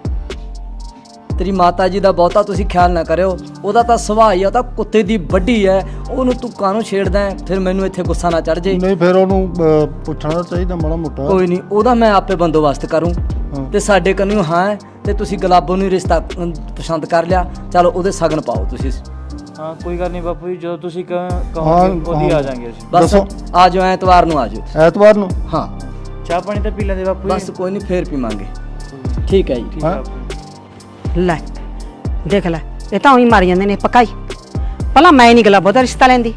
ਤੇਰੀ ਮਾਤਾ ਜੀ ਦਾ ਬਹੁਤਾ ਤੁਸੀਂ ਖਿਆਲ ਨਾ ਕਰਿਓ। ਉਹਦਾ ਤਾਂ ਸੁਭਾਅ ਹੀ ਆ ਉਹ ਤਾਂ ਕੁੱਤੇ ਦੀ ਵੱਡੀ ਹੈ। ਉਹਨੂੰ ਤੂੰ ਕਾਹਨੂੰ ਛੇੜਦਾ ਹੈ? ਫਿਰ ਮੈਨੂੰ ਇੱਥੇ ਗੁੱਸਾ ਨਾ ਚੜ ਜੇ। ਨਹੀਂ ਫਿਰ ਉਹਨੂੰ ਅਹ, ਪੁੱਛਣਾ ਚਾਹੀਦਾ ਮਾੜਾ ਮੋਟਾ। ਕੋਈ ਨਹੀਂ ਉਹਦਾ ਮੈਂ ਆਪੇ ਬੰਦੋਬਸਤ ਕਰੂੰ। ਹਾਂ। ਤੇ ਸਾਡੇ ਕੰਨਿਓ ਹਾਂ ਹੈ, ਤੇ ਤੁਸੀਂ ਗੁਲਾਬੋ ਨੂੰ ਹੀ ਰਿਸ਼ਤਾ ਅਮ, ਪਸੰਦ ਕਰ ਲਿਆ। ਚਲੋ ਉਹਦੇ ਸਗਨ ਪਾਓ ਤੁਸੀਂ। ਹਾਂ ਕੋਈ ਗੱਲ ਨਹੀਂ ਬਾਪੂ ਜੀ ਜਦੋਂ ਤੁਸੀਂ ਕਹ- ਹਾਂ, ਕਹੋਗੇ ਉਹਦੀ ਹਾਂ। ਆ ਜਾਾਂਗੇ ਅਸੀਂ। ਬਸ ਦੱਸੋ। ਆ ਜਾਓ ਐਤਵਾਰ ਨੂੰ ਆ ਜਾਓ ਐਤਵਾਰ ਨੂੰ? ਹਾਂ। ਚਾਹ ਪਾਣੀ ਤਾਂ ਪੀ ਲੈਂਦੇ ਬਾਪੂ ਬਸ ਜੀ ਕੋਈ ਨਹੀਂ ਫੇਰ ਪੀਵਾਂਗੇ। ਠੀਕ ਹੈ ਜੀ। ਠੀਕ ਹੈ ਹਾਂ। ਬਾਪੂ ਲੈ ਦੇਖ ਲੈ ਇਹ ਤਾਂ ਉਹੀ ਮਾਰੀ ਜਾਂਦੇ ਨੇ ਪਕਾਈ। ਭਲਾ ਮੈਂ ਨਹੀਂ ਗਲਾਬੋ ਦਾ ਰਿਸ਼ਤਾ ਲੈਂਦੀ।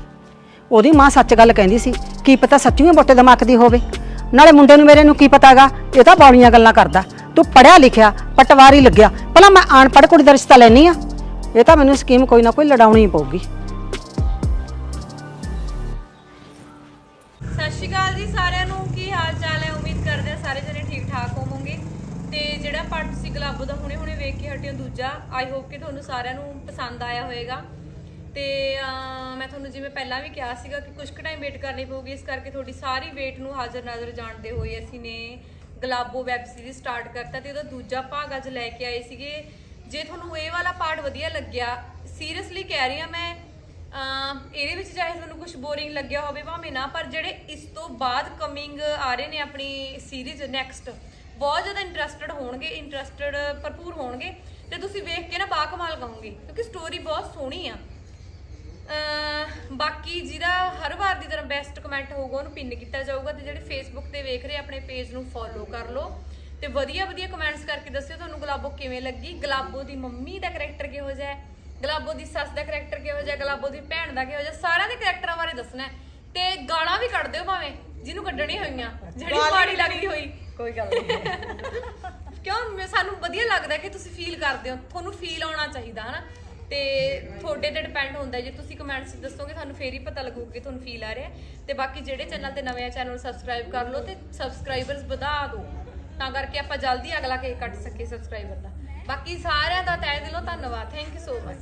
ਉਹਦੀ ਮਾਂ ਸੱਚ ਗੱਲ ਕਹਿੰਦੀ ਸੀ ਕੀ ਪਤਾ ਸੱਚੀਓ ਬੋਟੇ ਦਿਮਾਗ ਦੀ ਹੋਵੇ। ਨਾਲੇ ਮੁੰਡੇ ਨੂੰ ਮੇਰੇ ਨੂੰ ਕੀ ਪਤਾਗਾ ਇਹ ਤਾਂ ਬੌਲੀਆਂ ਗੱਲਾਂ ਕਰਦਾ। ਤੂੰ ਪੜਿਆ ਲਿਖਿਆ ਪਟਵਾਰੀ ਲੱਗਿਆ। ਭਲਾ ਮੈਂ ਅਨਪੜ੍ਹ ਕੁੜੀ ਦਾ ਰਿਸ਼ਤਾ ਲੈਣੀ ਆ ਇਹ ਤਾਂ ਮੈਨੂੰ ਸਕੀਮ ਕੋਈ ਨਾ ਕੋਈ ਲੜਾਉਣੀ ਪਊਗੀ। ਸਤਿ ਸ਼੍ਰੀ ਅਕਾਲ ਜੀ ਸਾਰਿਆਂ ਨੂੰ। ਕੀ ਹਾਲ ਚਾਲ ਹੈ? ਉਮੀਦ ਕਰਦੇ ਹਾਂ ਸਾਰੇ ਜਣੇ ਠੀਕ ਠਾਕ ਹੋਵੋਗੇ। ਤੇ ਜਿਹੜਾ ਪਾਰਟ ਤੁਸੀਂ ਗੁਲਾਬੋ ਦਾ ਹੁਣੇ ਹੁਣੇ ਵੇਖ ਕੇ ਹਟਿਓ ਦੂਜਾ ਆਈ ਹੋਪ ਕਿ ਤੁਹਾਨੂੰ ਸਾਰਿਆਂ ਨੂੰ ਪਸੰਦ ਆਇਆ ਹੋਵੇਗਾ। ਤੇ ਮੈਂ ਤੁਹਾਨੂੰ ਜਿਵੇਂ ਪਹਿਲਾਂ ਵੀ ਕਿਹਾ ਸੀਗਾ ਕਿ ਕੁਝ ਕੁ ਟਾਈਮ ਵੇਟ ਕਰਨੀ ਪਊਗੀ। ਇਸ ਕਰਕੇ ਤੁਹਾਡੀ ਸਾਰੀ ਵੇਟ ਨੂੰ ਹਾਜ਼ਰ ਨਾਜ਼ਰ ਜਾਣਦੇ ਹੋਏ ਅਸੀਂ ਨੇ ਗੁਲਾਬੋ ਵੈਬ ਸੀਰੀਜ਼ ਸਟਾਰਟ ਕਰਤਾ ਤੇ ਉਹਦਾ ਦੂਜਾ ਭਾਗ ਅੱਜ ਲੈ ਕੇ ਆਏ ਸੀਗੇ। ਜੇ ਤੁਹਾਨੂੰ ਇਹ ਵਾਲਾ ਪਾਰਟ ਵਧੀਆ ਲੱਗਿਆ ਸੀਰੀਅਸਲੀ ਕਹਿ ਰਹੀ ਹਾਂ ਮੈਂ ਇਹਦੇ ਵਿੱਚ ਚਾਹੇ ਤੁਹਾਨੂੰ ਕੁਝ ਬੋਰਿੰਗ ਲੱਗਿਆ ਹੋਵੇ ਭਾਵੇਂ ਨਾ, ਪਰ ਜਿਹੜੇ ਇਸ ਤੋਂ ਬਾਅਦ ਕਮਿੰਗ ਆ ਰਹੇ ਨੇ ਆਪਣੀ ਸੀਰੀਜ਼ ਨੈਕਸਟ ਬਹੁਤ ਜ਼ਿਆਦਾ ਇੰਟਰਸਟਡ ਹੋਣਗੇ ਇੰਟਰਸਟਡ ਭਰਪੂਰ ਹੋਣਗੇ, ਤੇ ਤੁਸੀਂ ਵੇਖ ਕੇ ਨਾ ਬਾ ਕਮਾਲ ਕਹੋਗੇ ਕਿਉਂਕਿ ਸਟੋਰੀ ਬਹੁਤ ਸੋਹਣੀ ਆ। ਬਾਕੀ ਜਿਹਦਾ ਹਰ ਵਾਰ ਦੀ ਤਰ੍ਹਾਂ ਬੈਸਟ ਕਮੈਂਟ ਹੋਊਗਾ, ਉਹਨੂੰ ਪਿੰਨ ਕੀਤਾ ਜਾਊਗਾ, ਤੇ ਜਿਹੜੇ ਫੇਸਬੁੱਕ ਤੇ ਵੇਖ ਰਹੇ ਆਪਣੇ ਪੇਜ ਨੂੰ ਫੋਲੋ ਕਰ ਲਓ। ਤੇ ਵਧੀਆ ਵਧੀਆ ਕਮੈਂਟਸ ਕਰਕੇ ਦੱਸਿਓ ਤੁਹਾਨੂੰ ਗੁਲਾਬੋ ਕਿਵੇਂ ਲੱਗੀ? ਗੁਲਾਬੋ ਦੀ ਮੰਮੀ ਦਾ ਕਰੈਕਟਰ ਕਿਹੋ ਜਿਹਾ ਹੈ? ਗੁਲਾਬੋ ਦੀ ਸੱਸ ਦਾ ਕਰੈਕਟਰ ਕਿਹੋ ਜਿਹਾ ਗੁਲਾਬੋ ਦੀ ਭੈਣ ਦਾ ਕਿਹੋ ਜਿਹਾ ਸਾਰਿਆਂ ਦੇ ਕਰੈਕਟਰਾਂ ਬਾਰੇ ਦੱਸਣਾ ਹੈ। ਤੇ ਗਾਲਾਂ ਵੀ ਕੱਢ ਦਿਓ ਭਾਵੇਂ ਜਿਹਨੂੰ ਕੱਢਣੀ ਹੋਈਆਂ ਜਿਹੜੀ ਮਾੜੀ ਲੱਗਦੀ ਹੋਈ। ਕੋਈ ਗੱਲ ਨਹੀਂ। ਕਿਉਂ? ਸਾਨੂੰ ਵਧੀਆ ਲੱਗਦਾ ਕਿ ਤੁਸੀਂ ਫੀਲ ਕਰਦੇ ਹੋ। ਤੁਹਾਨੂੰ ਫੀਲ ਆਉਣਾ ਚਾਹੀਦਾ ਹਨਾ? ਤੇ ਤੁਹਾਡੇ ਤੇ ਡਿਪੈਂਡ ਹੁੰਦਾ ਜੇ ਤੁਸੀਂ ਕਮੈਂਟਸ ਦੱਸੋਗੇ ਤੁਹਾਨੂੰ ਫੇਰ ਹੀ ਪਤਾ ਲੱਗੂਗਾ ਕਿ ਤੁਹਾਨੂੰ ਫੀਲ ਆ ਰਿਹਾ। ਤੇ ਬਾਕੀ ਜਿਹੜੇ ਚੈਨਲ ਤੇ ਨਵੇਂ ਆ ਚੈਨਲ ਸਬਸਕ੍ਰਾਈਬ ਕਰ ਲਓ ਤੇ ਸਬਸਕ੍ਰਾਈਬਰਸ ਵਧਾ ਦਿਓ। ਤਾਂ ਕਰਕੇ ਆਪਾਂ ਜਲਦੀ ਅਗਲਾ ਕੇਕ ਕੱਟ ਸਕੀਏ ਸਬਸਕ੍ਰਾਈਬਰ ਦਾ। ਬਾਕੀ ਸਾਰਿਆਂ ਦਾ ਤਹਿ ਦਿਲੋਂ ਧੰਨਵਾਦ। Thank you so much